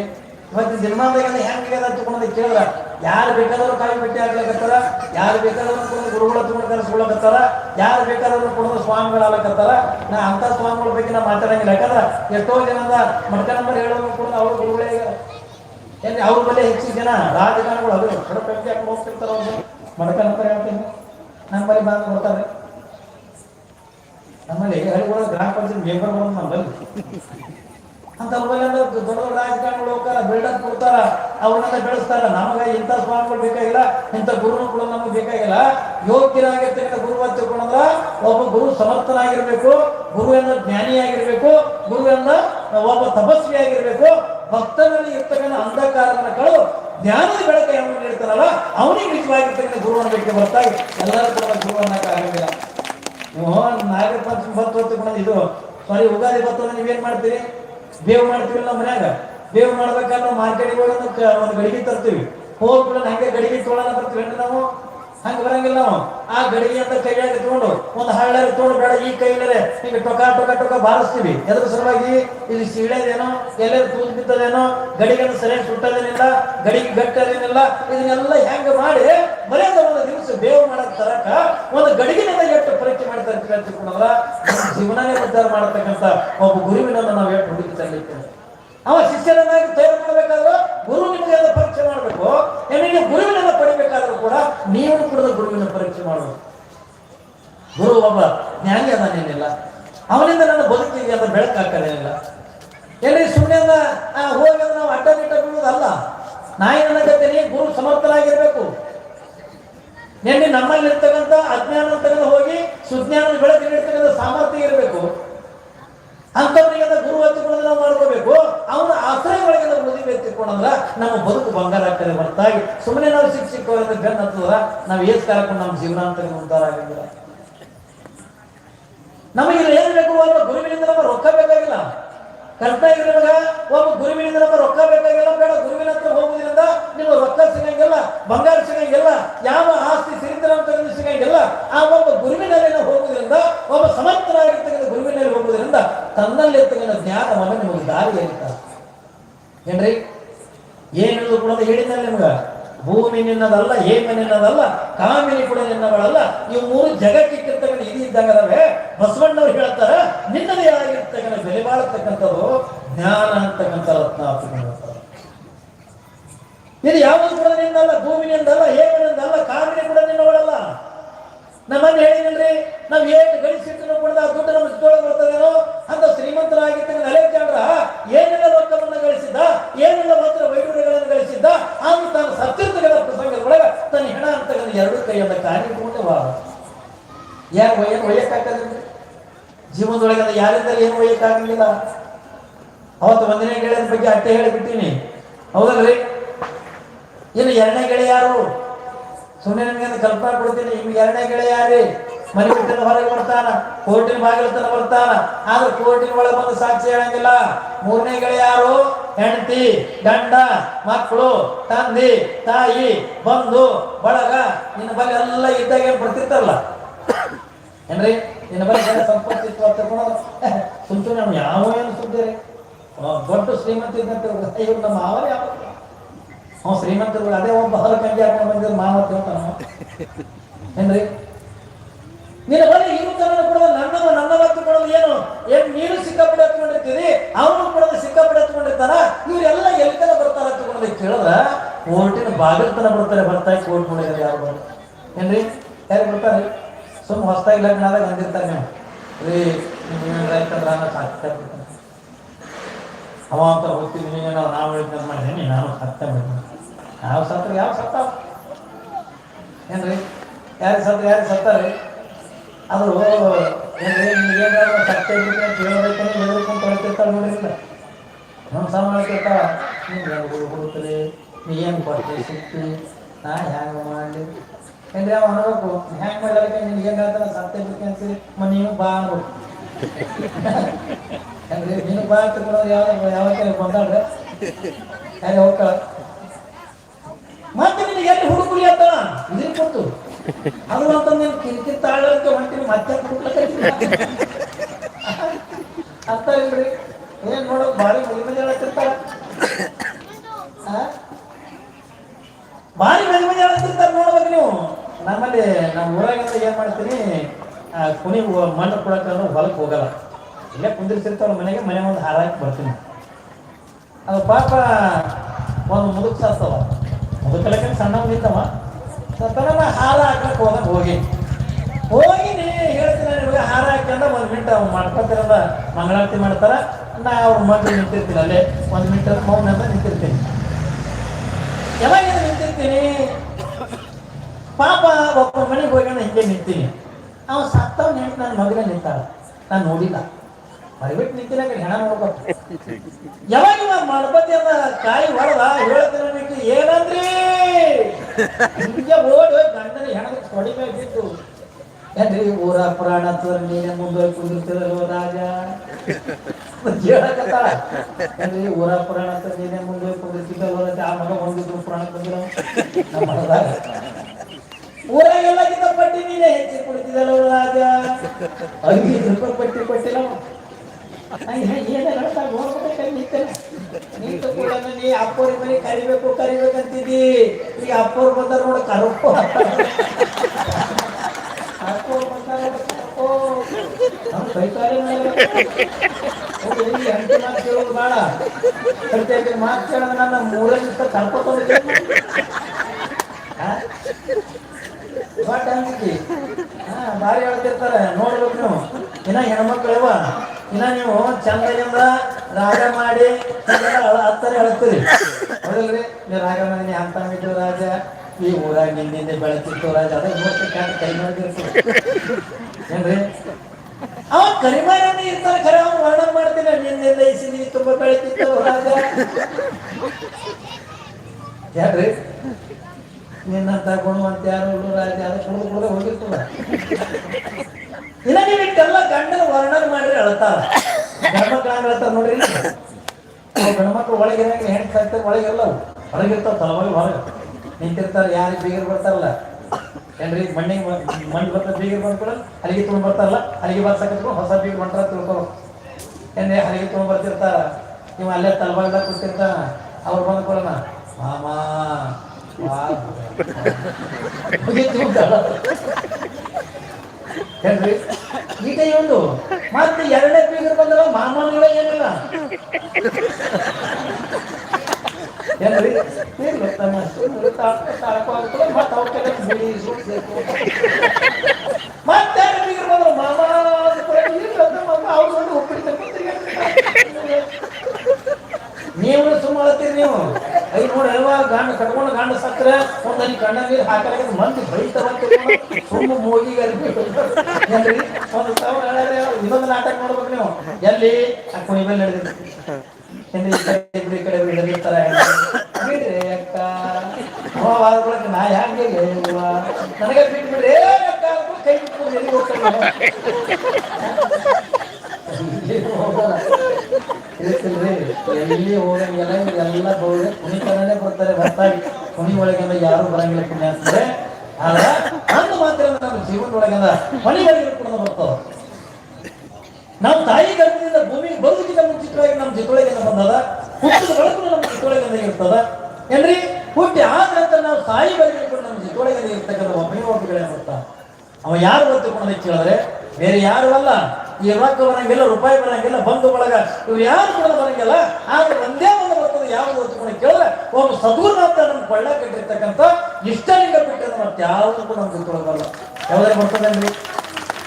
A: ಇವತ್ತು ದಿನಮಾನದಾಗ ಹೆಂಗೆ ತಗೊಂಡು ಕೇಳಿದ್ರ? ಯಾರು ಬೇಕಾದವರು ಕಾಯಿ ಬಿಟ್ಟಿ ಆಗ್ಲಕತ್ತಾರ ಯಾರು ಬೇಕಾದವ್ರು ಕೂಡ ಗುರುಗಳ ತಗೊಂಡು ಕರೆಸ್ಕೊಳಕತ್ತಾರ ಯಾರು ಬೇಕಾದವ್ರು ಕೂಡ ಸ್ವಾಮಿಗಳಾಗತ್ತಾರ ನಾ ಅಂತ ಸ್ವಾಮಿಗಳ ಬಗ್ಗೆ ನಾ ಮಾತಾಡಂಗಿಲ್ಲ. ಯಾಕಂದ್ರ ಎಷ್ಟೋ ಜನದ ಮಡ್ಕ ನಂಬರ್ ಹೇಳೋದು ಕೂಡ ಅವ್ರ ಗುರುಗಳೇ ಏನ್ರಿ ಅವ್ರ ಬಳಿ ಹೆಚ್ಚು ಜನ ರಾಜಕಾರಣಿಗಳು ಅದು ಪ್ರತಿ ಹಾಕೊಂಡು ಹೋಗ್ತಿರ್ತಾರ ಅವ್ರು. ಮಡಕ ನಂಬರ್ ಹೇಳ್ತೀನಿ ನಮ್ಮ ಬಳಿ ಬಂದು ಬರ್ತಾರೆ. ನಮ್ಮಲ್ಲಿ ಹಳ್ಳಿಗಳ ಗ್ರಾಮ ಪಂಚಾಯತ್ ಮೆಂಬರ್ ಬಂದು ನಮ್ಮಲ್ಲಿ ಅಂತ ದೊಡ್ಡ ದೊಡ್ಡ ರಾಜಕಾರಣಿಗಳು ಹೋಗ್ತಾರ ಬಿಲ್ಡಪ್ ಕೊಡ್ತಾರ, ಅವ್ರನ್ನೆಲ್ಲ ಬೆಳೆಸ್ತಾರ. ನಮಗೆ ಇಂಥ ಸ್ವಾಮಿಗಳು ಬೇಕಾಗಿಲ್ಲ, ಇಂಥ ಗುರುಗಳು ನಮಗೆ ಬೇಕಾಗಿಲ್ಲ. ಯೋಗ್ಯರಾಗಿರ್ತಕ್ಕಂಥ ಗುರು ಅಂತ ತಿಳ್ಕೊಂಡ್ರ ಒಬ್ಬ ಗುರು ಸಮರ್ಥನಾಗಿರ್ಬೇಕು ಗುರು ಎಂದ ಜ್ಞಾನಿಯಾಗಿರ್ಬೇಕು ಗುರು ಎಂದ ಒಬ್ಬ ತಪಸ್ವಿಯಾಗಿರ್ಬೇಕು. ಭಕ್ತನಲ್ಲಿ ಇರ್ತಕ್ಕಂಥ ಅಂಧಕಾರವನ್ನು ಕಳು ಜ್ಞಾನದ ಬೆಳಕ ಯಾವ ನೀಡ್ತಾರಲ್ಲ, ಅವನಿಗೆ ನಿಜವಾಗಿರ್ತಕ್ಕಂಥ ಗುರು ಅನ್ನೋದಕ್ಕೆ ಬರ್ತಾಗಿ ಎಲ್ಲರೂ ಕೂಡ ಗುರು ಆಗಂಗಿಲ್ಲ ನೀವು ನಾಗರ ಪಂಚಮಿ ಬತ್ತು ಇದು, ಸಾರಿ, ಉಗಾದಿ ಬತ್ತು ನೀವೇನ್ ಮಾಡ್ತೀರಿ? ಬೇವು ಮಾಡ್ತೀವಿ ನಮ್ಮ ಮನ್ಯಾಗ? ದೇವ್ ಮಾಡ್ಬೇಕಾದ್ರೆ ಮಾರ್ಕೆಟ್ ಹೋಗಿ ಒಂದು ಗಡಿಗೆ ತರ್ತೀವಿ. ಹೋಗ್ಬಿಟ್ಟು ಹಂಗೆ ಗಡಿಗೆ ತೊಳೋಣ ಬರ್ತೀವಿ ನಾವು. ಹಂಗ ಬರಂಗಿಲ್ಲ ನಾವು. ಆ ಗಡಿಗೆ ಅಂತ ಕೈಯಾಗ ತಗೊಂಡು ಒಂದು ಹಳ್ಳ ತಗೊಂಡು ಬೇಡ, ಈ ಕೈಲರೆ ಹಿಂಗೆ ಟೊಕ ಟೊಕ ಟೊಕ ಬಾರಿಸ್ತೀವಿ. ಎದ್ರ ಸಲುವಾಗಿ? ಇಲ್ಲಿ ಸೀಳೇದೇನೋ ಎಲ್ಲರೂ ತೂತು ಬಿದ್ದದೇನೋ ಗಡಿಗೆನ ಸರಿಯಾಗಿ ಸುಟ್ಟದೇನಿಲ್ಲ, ಗಡಿಗೆ ಗಟ್ಟದೇನಿಲ್ಲ ಇದನ್ನೆಲ್ಲ ಹೆಂಗ ಮಾಡಿ ಬರೆಯೋದ ಒಂದು ದಿವಸ ಬೇವು ಮಾಡಕ್ ತರಕ, ಒಂದು ಗಡಿಗಿನಿಂದ ಎಷ್ಟು ಪರೀಕ್ಷೆ ಮಾಡ್ತಾ ಇರ್ತೀವಿ ಅಂತ ನಮ್ಮ ಜೀವನನೇ ಉದ್ಧಾರ ಮಾಡತಕ್ಕಂಥ ಒಬ್ಬ ಗುರುವಿನನ್ನು ನಾವು ಎಷ್ಟು ಹುಡುಕಿ ತಂದಿರ್ತೇವೆ ಅವ ಶಿಷ್ಯರನ್ನಾಗಿ ತಯಾರು ಮಾಡಬೇಕಾದ್ರೆ ಗುರು ನಿಮಗೆ ಪರೀಕ್ಷೆ ಮಾಡಬೇಕು ನಿಮಗೆ ಗುರುವಿನ ಪಡಿಬೇಕಾದ್ರೂ ಕೂಡ ನೀವು ಕೂಡ ಗುರುವಿನ ಪರೀಕ್ಷೆ ಮಾಡಬೇಕು ಗುರು ಒಬ್ಬ ಜ್ಞಾನಿ ಅದಾನೇನಿಲ್ಲ ಅವನಿಂದ ನನ್ನ ಬದುಕಿಗೆ ಅಂತ ಬೆಳಕಾಕಲೇನಿಲ್ಲ ಎಲ್ಲಿ ಸುಮ್ಮನೆ ಹೋಗಿ ನಾವು ಅಡ್ಡ ಬಿಟ್ಟ ಬೀಳುವುದಲ್ಲ ನಾಯಿ ನೀ ಗುರು ಸಮರ್ಥನಾಗಿರ್ಬೇಕು ನಿನ್ನೆ ನಮ್ಮಲ್ಲಿ ಇರ್ತಕ್ಕಂಥ ಅಜ್ಞಾನ ತೆಗೆದು ಹೋಗಿ ಸುಜ್ಞಾನ ಬೆಳಕಿನ ಇರ್ತಕ್ಕಂಥ ಸಾಮರ್ಥ್ಯ ಇರಬೇಕು. ಅಂಥವ್ರಿಗೆ ಗುರು ಹತ್ತಿಕೊಂಡು ನಾವು ಮಾಡ್ಕೋಬೇಕು ಅವನ ಆಶ್ರಯಗಳಿಗೆ ನಾವು ಮದುವೆ ಎತ್ತಿಕೊಂಡ್ರ ನಮ್ಮ ಬದುಕು ಬಂಗಾರ ಆಗ್ತದೆ, ಹೊರತಾಗಿ. ಸುಮ್ಮನೆ ನಾವು ಸಿಕ್ಕ ಸಿಕ್ಕ ಬೆನ್ನ ಹತ್ತದ ನಾವು ಏಸ್ ಕಾಲಕ್ಕೆ ನಮ್ಮ ಜೀವನ ಅಂತ ಉದ್ಧಾರ ಆಗಿಲ್ಲ ನಮಗೆ ಏನ್ ಬೇಕು? ಒಬ್ಬ ಗುರುವಿನಿಂದ ನಮ್ಮ ರೊಕ್ಕ ಬೇಕಾಗಿಲ್ಲ. ಕರ್ತ ಇರುವಾಗ ಒಬ್ಬ ಗುರುವಿನಿಂದ ನಮ್ಮ ರೊಕ್ಕ ಬೇಕಾಗಿಲ್ಲ. ಬೇಡ, ಗುರುವಿನ ಹತ್ರ ಹೋಗುವುದರಿಂದ ನಿಮ್ಮ ರೊಕ್ಕ ಸಿಗಂಗಿಲ್ಲ, ಬಂಗಾರ ಸಿಗಂಗಿಲ್ಲ, ಯಾವ ಆಸ್ತಿ ಸಿರಿತರ ಅಂತ ಸಿಗಂಗಿಲ್ಲ. ಆ ಒಬ್ಬ ಗುರುವಿನಲ್ಲಿ ಹೋಗೋದ್ರಿಂದ ಹೋಗುವುದರಿಂದ, ಒಬ್ಬ ಸಮರ್ಥನಾಗಿರ್ತಕ್ಕಂಥ ಗುರುವಿನಲ್ಲಿ ಹೋಗುವುದರಿಂದ ತನ್ನಲ್ಲಿ ಇರ್ತಕ್ಕಂಥ ಜ್ಞಾನವನ್ನು ನಿಮಗೆ ದಾರಿ ಹೇಳ್ತಾರೆ ಏನ್ರಿ? ಏನಿಲ್ಲ ಕೂಡ ಹೇಳಿದ್ನಲ್ಲ ನಿಮ್ಗ. ಭೂಮಿ ನಿನ್ನದಲ್ಲ ಹೇಮ ನಿನ್ನದಲ್ಲ ಕಾಮಿನಿ ಕೂಡ ನಿನ್ನಗಳಲ್ಲ ಇವು ಮೂರು ಜಗತ್ತಿಕ್ಕಿರ್ತಕ್ಕಂಥ ಇದು ಇದ್ದಾಗಲವೇ ಬಸವಣ್ಣವ್ರು ಹೇಳ್ತಾರ, ನಿನ್ನದೇ ಆಗಿರ್ತಕ್ಕಂಥ ಬೆಲೆ ಬಾಳತಕ್ಕಂಥದ್ದು ಜ್ಞಾನ ಅಂತಕ್ಕಂಥ ರತ್ನ ಇದು ಯಾವುದು ಕೂಡ ನಿನ್ನಲ್ಲ, ಭೂಮಿ ನಿಂದಲ್ಲ ಹೇಮ ನಿಂದಲ್ಲ ಕಾಮಿನಿ ಕೂಡ ನಿನ್ನವಳಲ್ಲ. ನಮ್ಮನ್ನ ಹೇಳಿದ್ರಿ ನಾವ್ ಏನ್ ಗಳಿಸಿದ್ರು ಕೂಡ ದುಡ್ಡು ನಮ್ಮ ಜೊತೆ ಬರ್ತದೇನೋ ಅಂತ ಶ್ರೀಮಂತರಾಗಿರ್ತಕ್ಕಂಥ ಅಲೆಕ್ಸಾಂಡ್ರ ಏನೆಲ್ಲ ರೊಕ್ಕವನ್ನ ಗಳಿಸಿದ್ದ ಏನೆಲ್ಲ ಮಾತ್ರ ವೈಡೂರ್ಯಗಳನ್ನು ಗಳಿಸಿದ್ದ ಆಗ ತಾನು ಸತ್ಯರ್ಥಗಳ ಪ್ರಸಂಗದೊಳಗ ತನ್ನ ಹೆಣ ಕೈಯಿಂದ ಕಾರ್ಯಕ್ರಮಕ್ಕೆ ವಾ ಯಾಕೆ ಏನು ಒಯ್ಯಕ್ಕಾಗದ್ರಿ ಜೀವನದೊಳಗೆ ಅದು ಯಾರಿಂದ ಏನು ಒಯ್ಯಕ್ಕಾಗಲಿಲ್ಲ ಅವತ್ತು ಒಂದನೇ ಗೆಳೆಯರ ಬಗ್ಗೆ ಅಟ್ಟೆ ಹೇಳಿಬಿಟ್ಟಿನಿ. ಹೌದಲ್ರಿ? ಇನ್ನು ಎರಡನೇ ಗೆಳೆಯ ಯಾರು? ಸುಮ್ಮನೆ ನಿಮಗೆ ಕಲ್ಪನಾ ಕೊಡ್ತೀನಿ. ನಿಮ್ಗೆ ಎರಡನೇ ಗೆಳೆಯ ಯಾರಿ? ಮನೆ ಬಿಟ್ಟನ ಹೊರಗೆ ಬರ್ತಾನ. ಕೋರ್ಟಿನ ಬಾಗಿಲ ತನ ಬರ್ತಾನ. ಆದ್ರೆ ಕೋರ್ಟಿನ ಒಳಗೆ ಬಂದು ಸಾಕ್ಷಿ ಹೇಳಂಗಿಲ್ಲ. ಮೂರನೇ ಗೆಳೆಯ ಯಾರು? ಹೆಂಡತಿ, ಗಂಡ, ಮಕ್ಕಳು, ತಂದೆ, ತಾಯಿ, ಬಂಧು, ಬಳಗ, ನಿನ್ನ ಬಗ್ಗೆ ಎಲ್ಲ ಇದ್ದಾಗ ಏನ್ ಬರ್ತಿರ್ತಾರಲ್ಲ. ಏನ್ರಿ? ನಿನ್ನ ಬಗ್ಗೆ ಎಲ್ಲ ಸಂಪತ್ತಿತ್ತು ಅಂತ ತಿಳ್ಕೊಂಡು ಸುಮ್ ಸುಮ್ಮನೆ ಯಾವ ಏನು ಸುದ್ದಿರಿ ದೊಡ್ಡ ಶ್ರೀಮಂತ ಇದ್ದಂತ ಇವ್ರು ನಮ್ಮ ಮಾವ ಯಾವ ಅವ್ನು ಶ್ರೀಮಂತರು ಅದೇ ಒಬ್ಬ ಹೊಲ ಕಂಜಿ ಹಾಕೊಂಡು ಬಂದಿರೋ ಮಾವ ಅಂತ. ಏನ್ರಿ? ನಿನ್ನ ಬಳಿ ಇರು ತನ ಕೊಡೋದು ನನ್ನವ ನನ್ನ ಮತ್ತು ಕೊಡೋದು ಏನು, ಏನ್ ನೀನು ಸಿಕ್ಕಾಪಟ್ಟೆ ಹತ್ಕೊಂಡಿರ್ತೀರಿ ಅವನು ಕೊಡೋದು ಸಿಕ್ಕಾಪಟ್ಟೆ ಹತ್ಕೊಂಡಿರ್ತಾನ ಇವರೆಲ್ಲ ಎಲ್ಲಿ ತನ ಬರ್ತಾರ ಹತ್ಕೊಂಡ್ರೆ ಕೇಳಿದ್ರ ಕೋರ್ಟಿನ ಬಾಗಿಲ್ತನ ಬರ್ತಾರೆ ಬರ್ತಾಯಿ ಕೋರ್ಟ್ ನೋಡಿದ್ರೆ ಯಾರು ಬರ್ತಾರೆ ಏನ್ರಿ? ಯಾರು ಬರ್ತಾರೆ? ಸುಮ್ಮ ಹೊಸದಾಗಿ ಲಗ್ನ ಆದಾಗ ಅಂದಿರ್ತಾರೆ ನೀವು ರೀ ರೈತಂದ್ರ ಸಾಕ್ತಾ ಬಿಡ್ತಾನೆ ಅವ ಅಂತ ಹೋಗ್ತೀನಿ ನೀನು ನಾವು ಹೇಳಿದ್ನ ಮಾಡಿದ್ದೀನಿ ನಾನು ಸತ್ತೆ ಬಿಡ್ತೀನಿ ಯಾವ ಸತ್ರ ಯಾವ ಸತ್ತಾವ ಏನ್ರಿ? ಯಾರು ಸತ್ರ ಯಾರು ಸತ್ತಾರೆ ಅದು ಏನಾದ್ರು ಸತ್ತ ಇದ್ರೆ ಅಂತ ಹೇಳ್ಬೇಕಂದ್ರೆ ಹೆದರ್ಕೊಂಡು ತೊಳಿತಿರ್ತಾಳೆ ನೋಡಿರಿಲ್ಲ ಸಾಮಾನ್ಯರ್ತಾಳ ನೀವು ಹೆಂಗೆ ಹುಡುಕ್ರಿ ನೀ ಏನು ಕೊಡ್ತೀವಿ ಸಿಕ್ತಿ? ನಾ ಹ್ಯಾಂಗೆ ಮಾಡಲಿ? ಅಂದ್ರೆ ಅವ ಅನ್ಬೇಕು ಹ್ಯಾಂಗೆ ಮಾಡಲಿಕ್ಕೆ ನಿನ್ಗೆ ಏನು ಹೇಳ್ತಾನೆ ಸತ್ತ ಬಿಡ್ತೀನಿ ಮ ನೀವು ಬಾ ಅನ್ಬೇಕು ಅಂದ್ರೆ ನೀನು ಬಾ ಅಂತ ಕೊಡೋದು ಯಾವ ಕಡೆ ಬಂದಾಡ್ರೆ ಹೇಗೆ ಹೋಗ್ತಾಳ. ಮತ್ತೆ ನಿನಗೆ ಎಲ್ಲಿ ಹುಡುಕಲಿ ಅಂತ? ಇದ್ರ ಕೊಟ್ಟು ಅಂತ ನೀನು ಕಿರಿಕಿರಿ ತಾಳಕ್ಕೆ ಹೊಂಟಿನಿ ಮತ್ತೆ ಹುಡುಕ್ಲಕ್ಕ ಅರ್ಥ ಇಲ್ರಿ ಏನ್ ನೋಡೋದು ಭಾರಿ ಮಜಾ ಬಾರಿ ಭಾರಿ ಮದುವೆ ಮಜಾ ಹೇಳ್ತಿರ್ತಾರ ನೋಡ್ಬೇಕು ನೀವು. ನಮ್ಮಲ್ಲಿ ನಮ್ಮ ಊರಾಗಿಂದ ಏನ್ ಮಾಡ್ತೀನಿ ಕುನಿ ಮಣ್ಣು ಕೊಡಕ್ಕೆ ಹೊಲಕ್ಕೆ ಹೋಗಲ್ಲ. ಇಲ್ಲೇ ಕುಂದಿರ್ಸಿರ್ತಾವ್ರ ಮನೆಗೆ ಮನೆ ಒಂದು ಹಾರ ಹಾಕಿ ಬರ್ತೀನಿ. ಅದು ಪಾಪ, ಒಂದು ಮುದುಕ್ ಸಾಸ್ತವ. ಮುದುಕಲಕ್ಕೆ ಸಣ್ಣ ನಿಂತವ ಹಾಲ ಹಾರ ಹಾಕಕ್ಕೆ ಹೋದಾಗ ಹೋಗಿ ಹೋಗಿನಿ ಹೇಳ್ತೀನಿ ನಿಮಗೆ ಹಾರ ಹಾಕ್ಯಂದ ಒಂದು ಮಿನಿಟ್ ಅವ್ನು ಮಾಡ್ಕೊತಿರಂದ ಮಂಗಳಾರತಿ ಮಾಡ್ತಾರ. ನಾ ಅವ್ರ ಮಗಳು ನಿಂತಿರ್ತೀನಿ ಅಲ್ಲೇ. ಒಂದು ಮಿನಿಟ್ ಮೌನ ಅಂತ ನಿಂತಿರ್ತೀನಿ. ಯಾವಾಗ ನಿಂತಿರ್ತೀನಿ? ಪಾಪ ಒಬ್ಬ ಮನೆಗೆ ಹೋಗಿ ನಾನು ಹಿಂಗೆ ನಿಂತೀನಿ. ಅವ ಸತ್ತವ್ ನಿಂತು ನನ್ನ ಮಗನೇ ನಿಂತಾಳ. ನಾನು ನೋಡಿಲ್ಲ. ಮರಿಬಿಟ್ಟು ನಿಂತಿಲ್ಲ ಹೆಣ ನೋಡ್ಬೇಕು ಯಾವಾಗ ಇವಾಗ ಮಣಪತಿ ಅಂತ ಕಾಯಿ ಹೊಡೆದ ಹೇಳ್ತೀನಿ ಏನಂದ್ರಿ? ಹಿಂಗೆ ಓಡಿ ಗಂಡನ ಹೆಣದ ಕೊಡಿ ಮೇಲೆ ಬಿದ್ದು ಏನ್ರಿ ಊರ ಪುರಾಣ ಅಂತಂದ್ರೆ ನೀನೆ ಮುಂದೆ ಕುಂದಿರ್ತಿರಲ್ವ ರಾಜ ಹೇಳಕತ್ತಾಳ ಏನ್ರಿ ಊರ ಪುರಾಣ ಅಂತ ನೀನೆ ಮುಂದೆ ಕುಂದಿರ್ತಿದ್ದಲ್ವ ರಾಜ ಆ ಮಗ ಬಂದಿದ್ರು ಪುರಾಣ ಕುಂದಿರ ಊರಾಗೆಲ್ಲ ಪಟ್ಟಿ ನೀನೇ ಹೆಚ್ಚಿ ಕುಡಿತಿದ್ದಲ್ವ ರಾಜ ಐದು ರೂಪಾಯಿ ಪಟ್ಟಿ ಕೊಟ್ಟಿಲ್ಲ ನಿಂತು ಕೂಡ ನೀ ಅಪ್ಪೋರಿ ಮನೆ ಕರಿಬೇಕು ಕರಿಬೇಕಂತಿದ್ದಿ ಈಗ ಅಪ್ಪೋರ್ ಬಂದಾರ ನೋಡ ಕರಪ್ಪು ಅಪ್ಪೋರ್ ಬಂದಾರ ಕರಪ್ಪು. ಕೈಕಾಲೇ ಅಂಟಿ ಮಾತು ಕೇಳೋದು ಬೇಡ ಪ್ರತ್ಯೇಕ ಮಾತು ಕೇಳಿದ್ರೆ ನನ್ನ ಮೂರೇ ದಿವಸ ಕರ್ಕೊಂಡು ಬಟ್ ಹಂಗಿದ್ದಿ ಹಾ ಭಾರಿ ಹೇಳ್ತಿರ್ತಾರೆ ನೋಡ್ಬೇಕು ನೀವು ಇನ್ನ ಹೆಣ್ಮಕ್ಳು ಇನ್ನ ನೀವು ಚಂದದಿಂದ ರಾಗ ಮಾಡಿ ಹತ್ತನೇ ಹೇಳ್ತೀರಿ ಹೌದಲ್ರಿ ನೀವು ರಾಗ ಮಾಡಿ ನೀ ಇದ್ದು ರಾಜ, ಈ ಊರಾಗ ನಿನ್ನಿಂದ ಬೆಳೆತಿತ್ತು ರಾಜ ಕ್ಯಾಟ್ ಕೈ ಮಾಡಿರ್ತೀವಿ ಏನ್ರಿ? ಅವ ಕರಿಮಾರನೇ ಇರ್ತಾರೆ ಖರೆ ಅವ್ನು ವರ್ಣನೆ ಮಾಡ್ತೀನಿ ನಿನ್ನಿಂದ ಇಸಿನಿ ತುಂಬಾ ಬೆಳೆತಿತ್ತು ರಾಜ. ಯಾರ್ರಿ? ನಿನ್ನಂತ ಗುಣವಂತ ಯಾರು ರಾಜ, ಅದ ಕುಡಿದು ಕುಡಿದು ಹೋಗಿರ್ತದ. ಇನ್ನ ನೀವು ಇಟ್ಟೆಲ್ಲ ಗಂಡನ ವರ್ಣನೆ ಮಾಡಿ ಅಳ್ತಾರ ಗಂಡ್ಮಕ್ಳು ಹಂಗ ಹೇಳ್ತಾರ ನೋಡ್ರಿ ಗಂಡ್ಮಕ್ಳು ಒಳಗೆ ಹೆಣ್ಣು ಸಾಕ್ತಾರೆ ಒಳಗೆಲ್ಲ ಹೊರಗಿರ್ತಾವ ತಲವಾಗಿ ಹೊರಗೆ. ನಿಂತಿರ್ತಾರೆ, ಯಾರಿಗೆ ಬೀಗರ್ ಬರ್ತಾರಲ್ಲ? ಏನ್ರಿ, ಮಣ್ಣಿಗೆ ಮಣ್ಣು ಬರ್ತ ಬೀಗರ್ ಬಂದ್ಕೊಳ ಅಲ್ಲಿಗೆ ತುಂಬ ಬರ್ತಾರಲ್ಲ? ಅಲ್ಲಿಗೆ ಬರ್ಸಕ್ಕೆ ಹೊಸ ಬೀಗರ್ ಬಂಟಾರ ತಿಳ್ಕೊ ಏನ್ರಿ, ಅಲ್ಲಿಗೆ ತುಂಬ ಬರ್ತಿರ್ತಾರ? ನೀವು ಅಲ್ಲೇ ತಲವಾಗ್ದಾಗ ಕೂತಿರ್ತಾನ? ಅವ್ರು ಬಂದ್ಕೊಳ್ಳೋಣ ಮಾಮಾ. ಈಗ ಒಂದು ಮತ್ತೆ ಎರಡನೇ ಬೀಗರು ಬಂದ್ರ ಮಾಮನ್ಗಳ ಏನಿಲ್ಲ? ಏನ್ರಿ? ಏನ್ ಮತ್ತೆ ಅವಕ್ಕೆಲ್ಲ ಬಿಡಿ ಸುಳ್ಳು ಸೇರ್ಕೊ. ಮತ್ತೆ ಎರಡು ಬೀಗರು ಬಂದ್ರು ಮಾಮ. ನೀವು ನೀವು. ಐ ನೋಡಿ ಯಾವ ಗಾಂಡ ಕಟ್ಕೊಂಡು ಗಾಂಡ ಸತ್ರ ಒಂದ್ ಅಲ್ಲಿ ಕಣ್ಣ ನೀರು ಹಾಕಲಾಗ ಮಂದಿ ಬೈತವಂತ ಸುಮ್ಮ ಅಲ್ಲಿ ಒಂದು ಸಾವಿರ ಹೇಳಿದ್ರೆ ಇನ್ನೊಂದು ನಾಟಕ ನೋಡ್ಬೇಕು ನೀವು. ಎಲ್ಲಿ? ಕುಣಿ ಮೇಲೆ ನಡೆದಿರ್ತೀವಿ ಅಕ್ಕ. ವಾದ್ಕೊಳಕ್ಕೆ ನಾ ಹ್ಯಾಂಗೆ ನನಗೆ ಬಿಟ್ಟು ಬಿಡ್ರಿ ಅಕ್ಕ, ಕೈ ನಾನು?
B: ಎಲ್ಲಿ ಹೋಗಲ್ಲ. ಇದಕ್ಕಿಲ್ರಿ, ಎಲ್ಲಿ ಹೋಗಂಗಿಲ್ಲ ಎಲ್ಲ ಹೋಗಿ ಕುಣಿತನೇ ಬರ್ತಾರೆ ಬರ್ತಾರೆ. ಕುಣಿ ಒಳಗೆಲ್ಲ ಯಾರು ಬರಂಗಿಲ್ಲ ಪುಣ್ಯ ಅಂತಂದ್ರೆ
A: ಆದ್ರೆ ಅಂದು ಮಾತ್ರ ನಮ್ಮ ಜೀವನದೊಳಗದ ಮನಿ ಕೂಡ ಬರ್ತಾವ ನಾವು ತಾಯಿ ಗರ್ಭದಿಂದ ಭೂಮಿಗೆ ಬರುವುದಕ್ಕಿಂತ ಮುಂಚಿತವಾಗಿ ನಮ್ಮ ಜೊತೆಯೊಳಗಿಂದ ಬಂದದ ಹುಟ್ಟಿದ ಬಳಕು ನಮ್ಮ ಜೊತೆಯೊಳಗಿಂದ ಇರ್ತದ. ಏನ್ರಿ? ಹುಟ್ಟಿ ಆದ ನಂತರ ನಾವು ತಾಯಿ ಬರಬೇಕು ನಮ್ಮ ಜೊತೆಯೊಳಗಿಂದ ಇರ್ತಕ್ಕಂಥ ಒಬ್ಬನೇ ಒಬ್ಬಗಳೇ ಬರ್ತಾ ಅವ ಯಾರು ಗೊತ್ತುಕೊಂಡ ಕೇಳಿದ್ರೆ ಬೇರೆ ಯಾರು ಅಲ್ಲ. ಈ ರೊಕ್ಕ ಬರಂಗಿಲ್ಲ ರೂಪಾಯಿ ಬರಂಗಿಲ್ಲ, ಬಂಧು ಬಳಗ. ಇವ್ರು ಯಾರು ಕೂಡ ಬರಂಗಿಲ್ಲ. ಆದ್ರೆ ಒಂದೇ ಒಂದು ಬರ್ತದೆ ಯಾವ್ದು ಅಂತ ಕೇಳಿದ್ರೆ, ಒಬ್ಬ ಸದೂರ್ನಾಥ ನಮ್ಮ ಕೊಳ್ಳ ಕಟ್ಟಿರ್ತಕ್ಕಂಥ ಇಷ್ಟಲಿಂಗ ಬಿಟ್ಟರೆ ಮತ್ತೆ ಯಾವುದು ಕೂಡ ನಮ್ಗೆ ಗೊತ್ತಿರೋದಲ್ಲ. ಯಾವ್ದಾರು ಬರ್ತದೇನ್ರಿ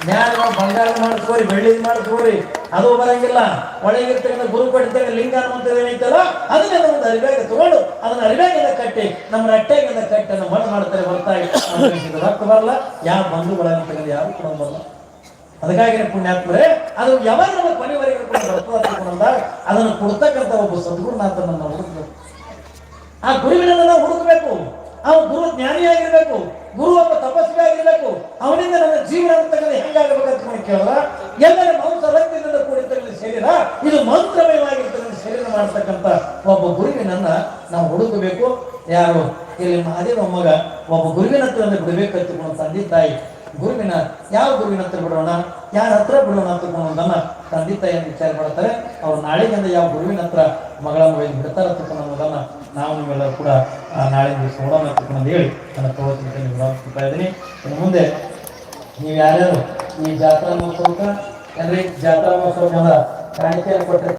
A: ನ್ಯಾಯ ಬಂಗಾರ ಮಾಡಿಸ್ಕೋರಿ, ಬೆಳ್ಳಿ ಮಾಡಿಸ್ಕೋರಿ. ಅದು ಬರಂಗಿಲ್ಲ. ಒಳಗಿರ್ತಕ್ಕಂಥ ಗುರು ಪಡಿತಕ್ಕ ಲಿಂಗ ಅನ್ನುವಂಥದ್ದು ಏನೈತಲ್ಲ ಅದನ್ನ ಒಂದು ಅರಿವ್ಯಾಗ ತಗೊಂಡು ಅದನ್ನ ಅರಿವ್ಯಾಗಿಂದ ಕಟ್ಟಿ ನಮ್ಮ ರಟ್ಟೆಗಿಂದ ಕಟ್ಟಿ ಅದನ್ನ ಮಣ್ಣು ಮಾಡ್ತಾರೆ ಇತ್ತು ರೊಕ್ಕ ಬರಲ್ಲ. ಯಾವ ಬಂಧು ಬಳಗ ಯಾರು ಕೂಡ ಬರಲ್ಲ. ಅದಕ್ಕಾಗಿ ಪುಣ್ಯಾತ್ಮರೆ, ಅದು ಯಾವಾಗ ನಮ್ಮ ಕೊನೆವರೆಗೆ ಕೂಡ ಬರ್ತದ ಅದನ್ನು ಕೊಡ್ತಕ್ಕಂಥ ಒಬ್ಬ ಸದ್ಗುರುನಾಥನನ್ನ ಹುಡುಕ್ಬೇಕು. ಆ ಗುರುವಿನನ್ನ ನಾವು ಹುಡುಕಬೇಕು. ಅವನು ಗುರು ಜ್ಞಾನಿಯಾಗಿರ್ಬೇಕು. ಗುರು ಒಬ್ಬ ತಪಸ್ವಿ ಆಗಿರ್ಬೇಕು ಅವನಿಂದ ನನ್ನ ಜೀವನ ಅಂತಕ್ಕಂಥ ಹೆಂಗಾಗಬೇಕಂತ ಕೇಳಿದ್ರ, ಎಲ್ಲರ ಮಾಂಸ ರಕ್ತದಿಂದ ಕೂಡಿರ್ತಕ್ಕಂಥ ಶರೀರ, ಇದು ಮಂತ್ರಮಯವಾಗಿರ್ತಕ್ಕಂಥ ಶರೀರ ಮಾಡ್ತಕ್ಕಂಥ ಒಬ್ಬ ಗುರುವಿನನ್ನ ನಾವು ಹುಡುಕಬೇಕು. ಯಾರು? ಇಲ್ಲಿ ಮಾದೇವ ಮಗ ಒಬ್ಬ ಗುರುವಿನ ಹತ್ರ ಬಿಡಬೇಕಂತ ತಂದೆ ತಾಯಿ ಗುರುವಿನ, ಯಾವ ಗುರುವಿನ ಹತ್ರ ಬಿಡೋಣ? ಯಾರ ಹತ್ರ ಬಿಡೋಣ ಅಂತ ಅನ್ನೋದನ್ನ ತಂದೆ ತಾಯಿಯನ್ನು ವಿಚಾರ ಮಾಡ್ತಾರೆ. ಅವ್ರು ನಾಳೆಗಿಂದ ಯಾವ ಗುರುವಿನ ಹತ್ರ ಮಗಳ ಮಗಳಿಗೆ ಬಿಡ್ತಾರ ಅಂತ ಅನ್ನೋದನ್ನ ನಾವು ನಿಮ್ಮೆಲ್ಲರೂ ಕೂಡ ನಾಳೆ ದಿವಸ ನೋಡೋಣ ಅಂತ ಹೇಳಿ ನನ್ನ ಪ್ರವಚನಕ್ಕೆ ಭಾವಿಸ್ತಾ ಇದ್ದೀನಿ. ಇನ್ನು ಮುಂದೆ ನೀವು ಯಾರ್ಯಾರು ಈ ಜಾತ್ರಾ ಮಹೋತ್ಸವಕ್ಕೆ, ಅಂದ್ರೆ ಜಾತ್ರಾ ಮಹೋತ್ಸವದ ಕಾಣಿಕೆಯನ್ನು ಕೊಟ್ಟರೆ